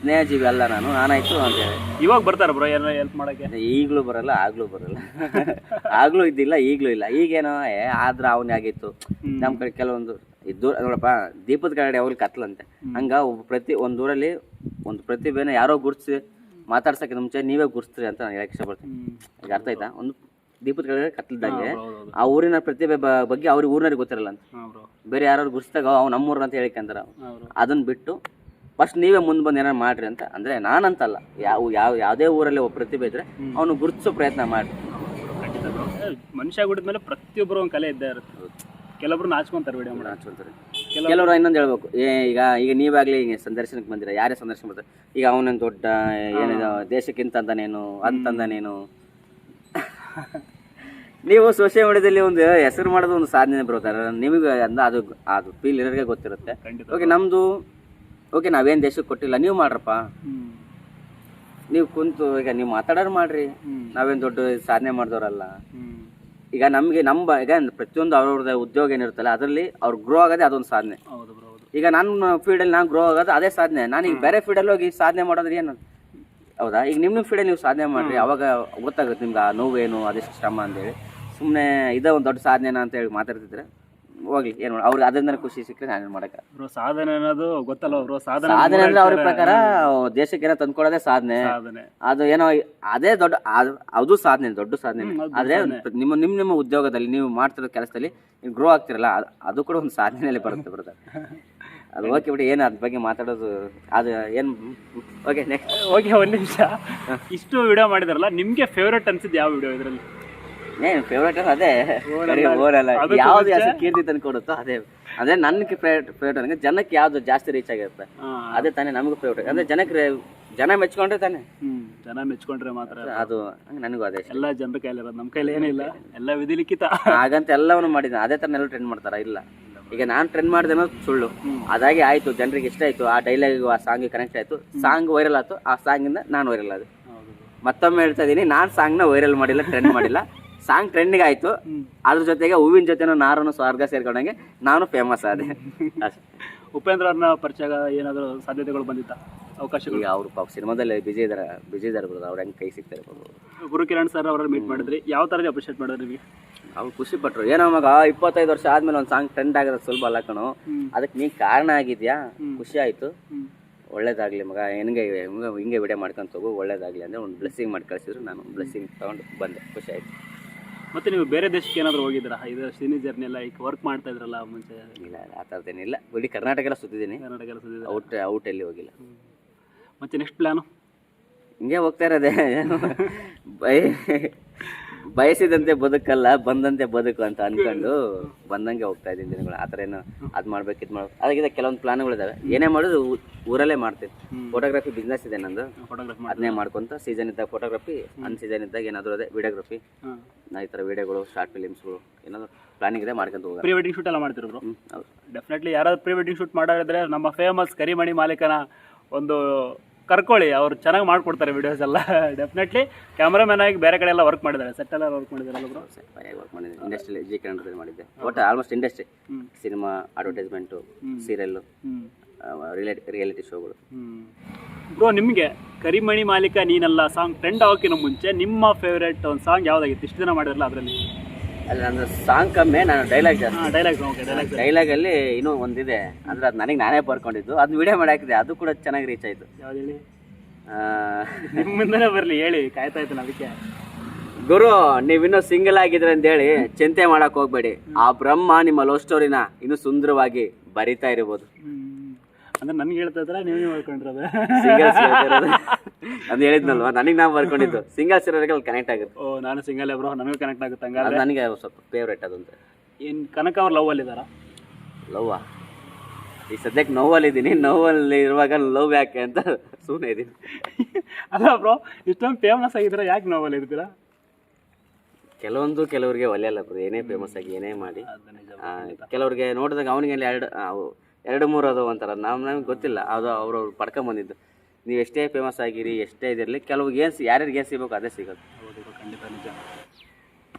ಸ್ನೇಹ ಜೀವಿ ಅಲ್ಲ ನಾನು ನಾನಾಯ್ತು ಅಂತ ಹೇಳಿ. ಇವಾಗ ಬರ್ತಾರೆ ಬ್ರೋ ಏನೋ ಹೆಲ್ಪ್ ಮಾಡೋಕೆ ಈಗಲೂ ಬರಲ್ಲ ಆಗ್ಲೂ ಬರಲ್ಲ. ಆಗ್ಲೂ ಇದ್ದಿಲ್ಲ ಈಗಲೂ ಇಲ್ಲ. ಈಗೇನೋ ಆದ್ರೆ ಅವನೇ ಆಗಿತ್ತು. ನಮ್ಮ ಕಡೆ ಕೆಲವೊಂದು ಇದ್ದು ನೋಡಪ್ಪ ದೀಪದ ಕಡೆ ಅವ್ರಿಗೆ ಕತ್ಲಂತೆ. ಹಂಗ ಪ್ರತಿ ಒಂದು ಊರಲ್ಲಿ ಒಂದು ಪ್ರತಿಭೆನ ಯಾರೋ ಗುರ್ಸಿ ಮಾತಾಡ್ಸಕ್ಕೆ ಮುಂಚೆ ನೀವೇ ಗುರ್ಸ್ತೀರಿ ಅಂತ ನಾನು ಹೇಳಕ್ಕೆ ಇಷ್ಟಪಡ್ತೀನಿ. ಈಗ ಅರ್ಥ ಆಯ್ತಾ? ಒಂದು ದೀಪದ ಕೆಳಗಡೆ ಕತ್ಲದಂಗೆ ಹೌದು ಆ ಊರಿನ ಪ್ರತಿಭೆ ಬ- ಬಗ್ಗೆ ಅವ್ರಿಗೆ ಊರಿನವ್ರಿಗೆ ಗೊತ್ತಿರಲ್ಲ ಅಂತ. ಬ್ರೋ. ಯಾರು ಗುರ್ಸ್ದಾಗ ಅವ್ ನಮ್ಮೂರು ಅಂತ ಹೇಳಿಕಂತಾರ ಹಾಂ ಬ್ರೋ. ಅದನ್ನ ಬಿಟ್ಟು ಫಸ್ಟ್ ನೀವೇ ಮುಂದೆ ಬಂದು ಏನಾರು ಮಾಡ್ರಿ ಅಂತ. ಅಂದ್ರೆ ನಾನಂತಲ್ಲ. ಯಾವ ಯಾವ ಯಾವುದೇ ಊರಲ್ಲಿ ಒಬ್ಬ ಪ್ರತಿಭೆ ಇದ್ರೆ ಅವನು ಗುರುತಿಸೋ ಪ್ರಯತ್ನ ಮಾಡಿ ಖಂಡಿತ bro. ಏ, ಮನುಷ್ಯ ಹುಟ್ಟಿದ ಮೇಲೆ ಪ್ರತಿಯೊಬ್ಬರು ಒಂದು ಕಲೆ ಇದ್ದೇ ಇರುತ್ತೆ. ಕೆಲವೊಬ್ರು ನಾಚ್ಕೊಂತಾರೆ ವಿಡಿಯೋ ಮಾಡಿ ಕೆಲವರು ಇನ್ನೊಂದು ಹೇಳ್ಬೇಕು. ಏ ಈಗ ಈಗ ನೀವಾಗ್ಲಿ ಹಿಂಗೆ ಸಂದರ್ಶನಕ್ಕೆ ಬಂದಿರ? ಯಾರೇ ಸಂದರ್ಶನ ಬರ್ತಾರೆ ಈಗ ಅವನೇನು ದೊಡ್ಡ ಏನಿದೆ ದೇಶಕ್ಕಿಂತ ಅಂತಾನೇನು ಅಂತಂದನೇನು? ನೀವು ಸೋಷಿಯಲ್ ಮೀಡಿಯಾದಲ್ಲಿ ಒಂದು ಹೆಸರು ಮಾಡೋದು ಒಂದು ಸಾಧನೆ ಬರ್ತಾರೆ ನಿಮಗೆ ಅಂದ ಅದು ಅದು ಫೀಲ್ ಇರೋರಿಗೆ ಗೊತ್ತಿರುತ್ತೆ. ಓಕೆ ನಮ್ಮದು ಓಕೆ ನಾವೇನು ದೇಶಕ್ಕೆ ಕೊಟ್ಟಿಲ್ಲ ನೀವು ಮಾಡ್ರಪ್ಪ. ನೀವು ಕುಂತು ಈಗ ನೀವು ಮಾತಾಡೋರು ಮಾಡ್ರಿ. ನಾವೇನು ದೊಡ್ಡ ಸಾಧನೆ ಮಾಡಿದವರಲ್ಲ. ಈಗ ನಮಗೆ ನಮ್ಮ ಈಗ ಪ್ರತಿಯೊಂದು ಅವ್ರವ್ರದ್ದು ಉದ್ಯೋಗ ಏನಿರುತ್ತಲ್ಲ ಅದರಲ್ಲಿ ಅವ್ರು ಗ್ರೋ ಆಗೋದೇ ಅದೊಂದು ಸಾಧನೆ. ಈಗ ನನ್ನ ಫೀಲ್ಡಲ್ಲಿ ನಾನು ಗ್ರೋ ಆಗೋದು ಅದೇ ಸಾಧನೆ. ನಾನು ಈಗ ಬೇರೆ ಫೀಲ್ಡಲ್ಲಿ ಹೋಗಿ ಸಾಧನೆ ಮಾಡೋದ್ರೆ ಏನು? ಹೌದಾ? ಈಗ ನಿಮ್ಮ ನಿಮ್ಮ ಫೀಲ್ಡಲ್ಲಿ ನೀವು ಸಾಧನೆ ಮಾಡಿರಿ. ಅವಾಗ ಗೊತ್ತಾಗುತ್ತೆ ನಿಮ್ಗೆ ಆ ನೋವು ಏನು ಅದೆಷ್ಟು ಶ್ರಮ ಅಂತೇಳಿ ಸುಮ್ಮನೆ ಇದೇ ಒಂದು ದೊಡ್ಡ ಸಾಧನೆನಾ ಅಂತ ಹೇಳಿ ಮಾತಾಡ್ತಿದ್ರೆ. ಹೋಗ್ಲಿ ಏನು ಮಾಡಿ ಅವ್ರಿಗೆ ಅದರಿಂದ ಖುಷಿ ಸಿಕ್ಕರೆ ನಾನು ಮಾಡಕ್ಕೆ. ಬ್ರೋ ಸಾಧನೆ ಅನ್ನೋದು ಗೊತ್ತಲ್ಲ ಬ್ರೋ? ಸಾಧನೆ ಸಾಧನೆ ಅಂದ್ರೆ ಅವ್ರ ಪ್ರಕಾರ ದೇಶಕ್ಕೆ ಏನೋ ತಂದ್ಕೊಡೋದೇ ಸಾಧನೆ. ಸಾಧನೆ. ಅದು ಏನೋ ಅದೇ ದೊಡ್ಡ ಅದು- ಸಾಧನೆ ದೊಡ್ಡ ಸಾಧನೆ. ಆದ್ರೆ ನಿಮ್ಮ ನಿಮ್ಮ ನಿಮ್ಮ ಉದ್ಯೋಗದಲ್ಲಿ ನೀವು ಮಾಡ್ತಿರೋ ಕೆಲಸದಲ್ಲಿ ಗ್ರೋ ಆಗ್ತಿರಲ್ಲ ಅದು- ಕೂಡ ಒಂದು ಸಾಧನೆಯಲ್ಲಿ ಬರುತ್ತೆ ಬರುತ್ತೆ ಅದು. ಓಕೆ ಬಿಡಿ ಏನು ಅದ್ರ ಬಗ್ಗೆ ಮಾತಾಡೋದು ಅದು ಏನು ಓಕೆ ನೆಕ್ಸ್ಟ್ ಓಕೆ ಒಂದು ನಿಮಿಷ. ಇಷ್ಟು ವಿಡಿಯೋ ಮಾಡಿದಾರಲ್ಲ ನಿಮಗೆ ಫೇವ್ರೆಟ್ ಅನ್ಸಿದ್ದು ಯಾವ ವಿಡಿಯೋ ಇದರಲ್ಲಿ? ಏನು ಫೇವ್ರೇಟ್ ಅದೇ. ಓಡಲ್ಲ. ಬರೀ ಓಡಲ್ಲ. ಯಾವ್ದು? ಜಾಸ್ತಿ ಕೀರ್ತಿ ತಂದು ಕೊಡುತ್ತೋ ಅದೇ. ಅದೇ ನನಗೆ ಫೇವ್ರೇಟ್ ಜನಕ್ಕೆ ಯಾವ್ದು ಜಾಸ್ತಿ ರೀಚ್ ಆಗಿರುತ್ತೆ. ಅದೇ ತಾನೇ ನಮಗೂ ಫೇವ್ರೇಟ್ ಅಂದ್ರೆ ಜನಕ್ಕೆ ಜನ ಮೆಚ್ಕೊಂಡ್ರೆ ತಾನೆ. ಹ್ಮ್ ಜನ ಮೆಚ್ಕೊಂಡ್ರೆ ಮಾತ್ರ ಅದು. ನನಗೂ ಅದೇ. ಎಲ್ಲ ಜನರ ಕೈಲಿರೋದು ನಮ್ಮ ಕೈಲಿ ಏನಿಲ್ಲ ಎಲ್ಲ ವಿಧಿಲಿಖಿತ. ಹಾಗಂತ ಎಲ್ಲವನ್ನು ಮಾಡಿದ್ದೆ ಅದೇ ತರ ಎಲ್ಲ ಟ್ರೆಂಡ್ ಮಾಡ್ತಾರ? ಇಲ್ಲ. ಈಗ ನಾನು ಟ್ರೆಂಡ್ ಮಾಡಿದೆ ಅನ್ನೋದು ಸುಳ್ಳು. ಅದಾಗಿ ಆಯ್ತು ಜನರಿಗೆ ಇಷ್ಟ ಆಯ್ತು ಆ ಡೈಲಾಗ್ ಆ ಸಾಂಗ್ ಕನೆಕ್ಟ್ ಆಯ್ತು. ಸಾಂಗ್ ವೈರಲ್ ಆಯ್ತು. ಆ ಸಾಂಗಿಂದ ನಾನು ವೈರಲ್ ಅದು ಮತ್ತೊಮ್ಮೆ ಹೇಳ್ತಾ ಇದೀನಿ ನಾನು ಸಾಂಗ್ನ ವೈರಲ್ ಮಾಡಿಲ್ಲ ಟ್ರೆಂಡ್ ಮಾಡಿಲ್ಲ. ಸಾಂಗ್ ಟ್ರೆಂಡಿಂಗ್ ಆಯ್ತು. ಅದ್ರ ಜೊತೆಗೆ ಹೂವಿನ ಜೊತೆನೂ ನಾರನ್ನು ಸ್ವರ್ಗ ಸೇರ್ಕೊಂಡಂಗೆ ನಾನು ಫೇಮಸ್ ಆದೆ. ಉಪೇಂದ್ರ ಅವ್ರನ್ನ ಪರಿಚಯ ಏನಾದರೂ ಸಾಧ್ಯತೆಗಳು ಬಂದಿತ್ತ? ಅವಕಾಶಗಳು? ಅವರು ಪಾಪ ಸಿನಿಮಾದಲ್ಲಿ ಬಿಜಿ ಇದಾರೆ ಬಿಜಿ ಇದಾರೆ ಬರೋದು ಅವ್ರು ಹೆಂಗೆ ಕೈ ಸಿಗ್ತಾರೆ ಗುರು ಕಿರಣ್ ಸರ್ ಅವ್ರನ್ನ ಮೀಟ್ ಮಾಡಿದ್ರಿ. ಯಾವ ತರ ಅಪ್ರಿಷಿಯೇಟ್ ಮಾಡಿದ್ರಿ ನಿಮಗೆ? ಅವ್ರು ಖುಷಿ ಪಟ್ರು. ಏನೋ ಮಗ ಇಪ್ಪತ್ತೈದು ವರ್ಷ ಆದ್ಮೇಲೆ ಒಂದು ಸಾಂಗ್ ಟ್ರೆಂಡ್ ಆಗೋದು ಸುಲಭ ಅಲ್ಲ ಕಣೋ. ಅದಕ್ಕೆ ನೀ ಕಾರಣ ಆಗಿದ್ಯಾ? ಖುಷಿ ಆಯ್ತು. ಒಳ್ಳೇದಾಗ್ಲಿ ಮಗ ಹೆಂಗೆ ಹಿಂಗೆ ಹಿಂಗೆ ವಿಡಿಯೋ ಮಾಡ್ಕೊಂತ ಹೋಗು ಒಳ್ಳೇದಾಗ್ಲಿ ಅಂದ್ರೆ ಒಂದು ಬ್ಲೆಸ್ಸಿಂಗ್ ಮಾಡಿ ಕಳಿಸಿದ್ರು. ನಾನು ಬ್ಲೆಸ್ಸಿಂಗ್ ತಗೊಂಡು ಬಂದೆ. ಖುಷಿ ಆಯ್ತು. ಮತ್ತೆ ನೀವು ಬೇರೆ ದೇಶಕ್ಕೆ ಏನಾದರೂ ಹೋಗಿದ್ರಾ ಇದು ಸಿನಿ ಜರ್ನಿ ಎಲ್ಲ ಈಗ ವರ್ಕ್ ಮಾಡ್ತಾ ಇದ್ರಲ್ಲ ಮುಂಚೆ? ಇಲ್ಲ ಆ ಥರದ್ದೇನಿಲ್ಲ ಬಿಡಿ ಕರ್ನಾಟಕ ಎಲ್ಲ ಸುತ್ತಿದ್ದೀನಿ. ಕರ್ನಾಟಕ ಎಲ್ಲ ಸುತ್ತಿದ್ದೀನಿ ಔಟ್ ಔಟ್ ಎಲ್ಲಿ ಹೋಗಿಲ್ಲ. ಮತ್ತೆ ನೆಕ್ಸ್ಟ್ ಪ್ಲಾನು ಹಿಂಗೆ ಹೋಗ್ತಾ ಇರೋದೇ. ಬಯ ಬಯಸಿದಂತೆ ಬದುಕಲ್ಲ ಬಂದಂತೆ ಬದುಕು ಅಂತ ಅನ್ಕೊಂಡು ಬಂದಂಗೆ ಹೋಗ್ತಾ ಇದ್ದೀನಿ ದಿನಗಳು. ಆ ಥರ ಏನು ಅದು ಮಾಡ್ಬೇಕು ಇದು ಮಾಡ್ಬೇಕು. ಅದಕ್ಕಿಂತ ಕೆಲವೊಂದು ಪ್ಲಾನ್ಗಳಿದಾವೆ. ಏನೇ ಮಾಡೋದು ಊರಲ್ಲೇ ಮಾಡ್ತೀನಿ ಫೋಟೋಗ್ರಫಿ ಬಿಸ್ನೆಸ್ ಇದೆ ನಂದು. ಅದನ್ನೇ ಮಾಡ್ಕೊಂತ ಸೀಸನ್ ಇದ್ದಾಗ ಫೋಟೋಗ್ರಫಿ ಅನ್ ಸೀಸನ್ ಇದ್ದಾಗ ಏನಾದರೂ ಅದೇ ವಿಡಿಯೋಗ್ರಫಿ ಈ ಥರ ವಿಡಿಯೋಗಳು ಶಾರ್ಟ್ ಫಿಲಿಮ್ಸ್ಗಳು ಏನಾದರೂ ಪ್ಲಾನಿಂಗ್ ಇದೆ ಮಾಡ್ಕೊಂತ ಹೋಗಿ ಪ್ರೀ ವೆಡ್ಡಿಂಗ್ ಶೂಟ್ ಎಲ್ಲ ಹೌದು. ಡೆಫಿನೆಟ್ಲಿ ಯಾರಾದ್ರು ಪ್ರೀ ವೆಡ್ಡಿಂಗ್ ಶೂಟ್ ಮಾಡಿದ್ರೆ ನಮ್ಮ ಫೇಮಸ್ ಕರಿಮಣಿ ಮಾಲೀಕನ ಒಂದು ಕರ್ಕೊಳ್ಳಿ ಅವ್ರು ಚೆನ್ನಾಗಿ ಮಾಡ್ಕೊಡ್ತಾರೆ ವಿಡಿಯೋಸ್ ಎಲ್ಲ. ಡೆಫಿನೆಟ್ಲಿ ಕ್ಯಾಮ್ರಾಮನ್ ಆಗಿ ಬೇರೆ ಕಡೆ ಎಲ್ಲ ವರ್ಕ್ ಮಾಡಿದ್ದಾರೆ. ಸೆಟ್ ಎಲ್ಲ ವರ್ಕ್ ಮಾಡಿದ್ದಾರೆ ಬ್ರೋ ವರ್ಕ್ ಮಾಡಿದ್ದೆ. ಇಂಡಸ್ಟ್ರಿಯಲ್ಲಿ ಜಿ ಕನ್ನಡದಲ್ಲಿ ಮಾಡಿದ್ದೆ ಒಟ್ಟು almost industry cinema advertisement serial ಹ್ಞೂ ರಿಯಾಲಿಟಿ ಶೋಗಳು ಬ್ರೋ ನಿಮಗೆ ಕರಿಮಣಿ ಮಾಲೀಕ ನೀನಲ್ಲ ಸಾಂಗ್ ಟ್ರೆಂಡ್ ಆಗೋಕ್ಕಿಂತ ಮುಂಚೆ ನಿಮ್ಮ ಫೇವ್ರೆಟ್ ಒಂದು ಸಾಂಗ್ ಯಾವುದಾಗಿತ್ತು? ಇಷ್ಟು ದಿನ ಮಾಡಿರಲ್ಲ ಅದರಲ್ಲಿ? ಅಲ್ಲಿ ನನ್ನ ಸಾಂಗ್ ಕಮ್ಮಿ ನಾನು ಡೈಲಾಗ್ ಜಾಸ್ತಿ. ಡೈಲಾಗ್ ಓಕೆ ಡೈಲಾಗ್ ಡೈಲಾಗಲ್ಲಿ ಇನ್ನೂ ಒಂದಿದೆ. ಅಂದ್ರೆ ಅದು ನನಗೆ ನಾನೇ ಬರ್ಕೊಂಡಿದ್ದು ಅದು ವಿಡಿಯೋ ಮಾಡಿ ಹಾಕಿದೆ. ಅದು ಕೂಡ ಚೆನ್ನಾಗಿ ರೀಚ್ ಆಯಿತು. ಯಾವ್ದು ಹೇಳಿ? ನಿಮ್ಮಿಂದನೇ ಬರಲಿ ಹೇಳಿ ಕಾಯ್ತಾ ಇತ್ತು ಅದಕ್ಕೆ. ಗುರು ನೀವಿನ್ನೂ ಸಿಂಗಲ್ ಆಗಿದ್ರೆ ಅಂತ ಹೇಳಿ ಚಿಂತೆ ಮಾಡಕ್ ಹೋಗ್ಬೇಡಿ. ಆ ಬ್ರಹ್ಮ ನಿಮ್ಮ ಲವ್ ಸ್ಟೋರಿನ ಇನ್ನೂ ಸುಂದರವಾಗಿ ಬರಿತಾ ಇರಬಹುದು ಅಂದ್ರೆ ನನ್ಗೆ ಹೇಳ್ತಾ ನೀವು ನೀವೇ ಮಾಡ್ಕೊಂಡಿರೋದು. ಸಿಂಗಲ್ಸ್ ಅದು ಹೇಳಿದ್ನಲ್ವಾ? ನನಗೆ ನಾವು ಬರ್ಕೊಂಡಿದ್ದು ಸಿಂಗಲ್ಸ್ ಇರೋರಿಗೆ ಕನೆಕ್ಟ್ ಆಗುತ್ತೆ. ಓ ನಾನು ಸಿಂಗಲ್ ಬ್ರೋ ನನಗೂ ಕನೆಕ್ಟ್ ಆಗುತ್ತೆ ಹಂಗಾದ್ರೆ. ನನಗೆ ಸ್ವಲ್ಪ ಫೇವ್ರೇಟ್ ಅದಂತ ಏನು ಕನಕ ಅವ್ರು ಲವ್ ಅಲ್ಲಿದ್ದಾರ ಲವ್ವಾ ಈ ಸದ್ಯಕ್ಕೆ ನೋವಲ್ಲಿ ಇದ್ದೀನಿ ನೋವಲ್ಲಿ ಇರುವಾಗ ಲವ್ ಯಾಕೆ ಅಂತ ಸುಮ್ಮನೆ ಇದ್ದೀನಿ ಅಲ್ಲ ಬ್ರೋ ಇಷ್ಟೊಂದು ಫೇಮಸ್ ಆಗಿದ್ರೆ ಯಾಕೆ ನೋವಲ್ಲಿ ಇರ್ತೀರಾ? ಕೆಲವೊಂದು ಕೆಲವರಿಗೆ ಒಲೆಯಲ್ಲ ಬ್ರೋ ಏನೇ ಫೇಮಸ್ ಆಗಿ ಏನೇ ಮಾಡಿ. ಕೆಲವ್ರಿಗೆ ನೋಡಿದಾಗ ಅವನಿಗೆ ಎರಡು ಎರಡು ಮೂರು ಅದು ಅಂತಾರ ನಮ್ಮ ನಮಗೆ ಗೊತ್ತಿಲ್ಲ. ಅದು ಅವರು ಪಡ್ಕೊಂಬಂದಿದ್ದು ನೀವು ಎಷ್ಟೇ ಫೇಮಸ್ ಆಗಿರಿ ಎಷ್ಟೇ ಇದಿರಲಿ ಕೆಲವು ಗೇಮ್ಸ್ ಯಾರ್ಯಾರು ಗೇಮ್ಸ್ ಸಿಗಬೇಕು ಅದೇ ಸಿಗೋದು. ಖಂಡಿತ ನಿಜ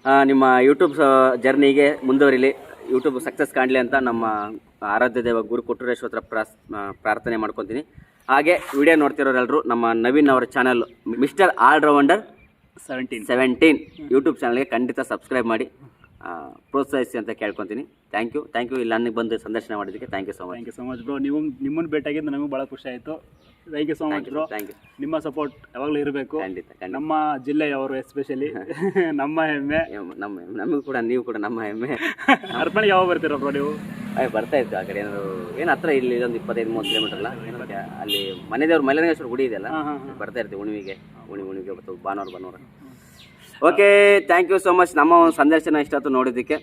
ಆ, ನಿಮ್ಮ ಯೂಟ್ಯೂಬ್ ಜರ್ನಿಗೆ ಮುಂದುವರಿಲಿ. ಯೂಟ್ಯೂಬ್ ಸಕ್ಸಸ್ ಕಾಣಲಿ ಅಂತ ನಮ್ಮ ಆರಾಧ್ಯ ದೇವ ಗುರು ಕೊಟ್ಟೂರೇಶ್ವರ ಪ್ರಾಸ್ ಪ್ರಾರ್ಥನೆ ಮಾಡ್ಕೊತೀನಿ. ಹಾಗೆ ವಿಡಿಯೋ ನೋಡ್ತಿರೋರೆಲ್ಲರೂ ನಮ್ಮ ನವೀನ್ ಅವರ channel mister allrounder seventeen seventeen YouTube ಚಾನಲ್ಗೆ ಖಂಡಿತ ಸಬ್ಸ್ಕ್ರೈಬ್ ಮಾಡಿ. ಪ್ರೋತ್ಸಾಹಿಸಿ ಅಂತ ಕೇಳ್ಕೊತೀನಿ. ಥ್ಯಾಂಕ್ ಯು ಥ್ಯಾಂಕ್ ಯು ಇಲ್ಲಿ ನನಗೆ ಬಂದು ಸಂದರ್ಶನ ಮಾಡಿದ್ದಕ್ಕೆ thank you so much thank you so much bro ನೀವು ನಿಮ್ಮನ್ನು ಭೇಟಿಯಾಗಿದ್ದು ನಮಗೆ ಭಾಳ ಖುಷಿ ಆಯಿತು. Thank you so much bro thank you ನಿಮ್ಮ ಸಪೋರ್ಟ್ ಯಾವಾಗಲೂ ಇರಬೇಕು. ಖಂಡಿತ ನಮ್ಮ ಜಿಲ್ಲೆಯವರು ಎಸ್ಪೆಷಲಿ ನಮ್ಮ ಹೆಮ್ಮೆ. ನಮ್ಮ ನಮಗೂ ಕೂಡ ನೀವು ಕೂಡ ನಮ್ಮ ಹೆಮ್ಮೆ. ಅರ್ಪಣೆ ಯಾವಾಗ ಬರ್ತೀರಾ ಬ್ರೋ ನೀವು? ಅಯ್ಯ ಬರ್ತಾ ಇತ್ತು ಆ ಕಡೆ. ಏನಾದ್ರು ಏನು ಹತ್ರ ಇಲ್ಲಿ ಒಂದು ಇಪ್ಪತ್ತೈದು ಮೂವತ್ತು ಕಿಲೋಮೀಟರ್ ಅಲ್ಲ? ಅಲ್ಲಿ ಮನೆದೇವ್ರ ಮಲೆನಾಗೇಶ್ವರ ಗುಡಿ ಇದೆಯಲ್ಲ? ಬರ್ತಾ ಇರ್ತೀವಿ ಉಣಿವಿಗೆ. ಉಣಿ ಉಣಿವಿಗೆ ಬರ್ತೀವಿ. ಭಾನುವಾರ ಭಾನುವಾರ. Okay thank you so much ನಮ್ಮ ಒಂದು ಸಂದರ್ಶನ ಇಷ್ಟೊತ್ತು ನೋಡಿದ್ದಕ್ಕೆ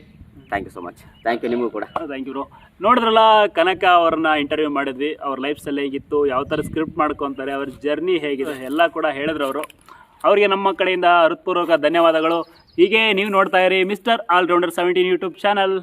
thank you so much thank you ನಿಮಗೂ ಕೂಡ. ಥ್ಯಾಂಕ್ ಯು ನೋಡಿದ್ರಲ್ಲ, ಕನಕ ಅವ್ರನ್ನ ಇಂಟರ್ವ್ಯೂ ಮಾಡಿದ್ವಿ. ಅವ್ರ ಲೈಫ್ ಸ್ಟೈಲ್ ಹೇಗಿತ್ತು, ಯಾವ ಥರ ಸ್ಕ್ರಿಪ್ಟ್ ಮಾಡ್ಕೊತಾರೆ, ಅವ್ರ ಜರ್ನಿ ಹೇಗಿದೆ, ಎಲ್ಲ ಕೂಡ ಹೇಳಿದ್ರು ಅವರು. ಅವರಿಗೆ ನಮ್ಮ ಕಡೆಯಿಂದ ಹೃತ್ಪೂರ್ವಕ ಧನ್ಯವಾದಗಳು. ಹೀಗೆ ನೀವು ನೋಡ್ತಾ ಇರಿ mister allrounder seventeen YouTube channel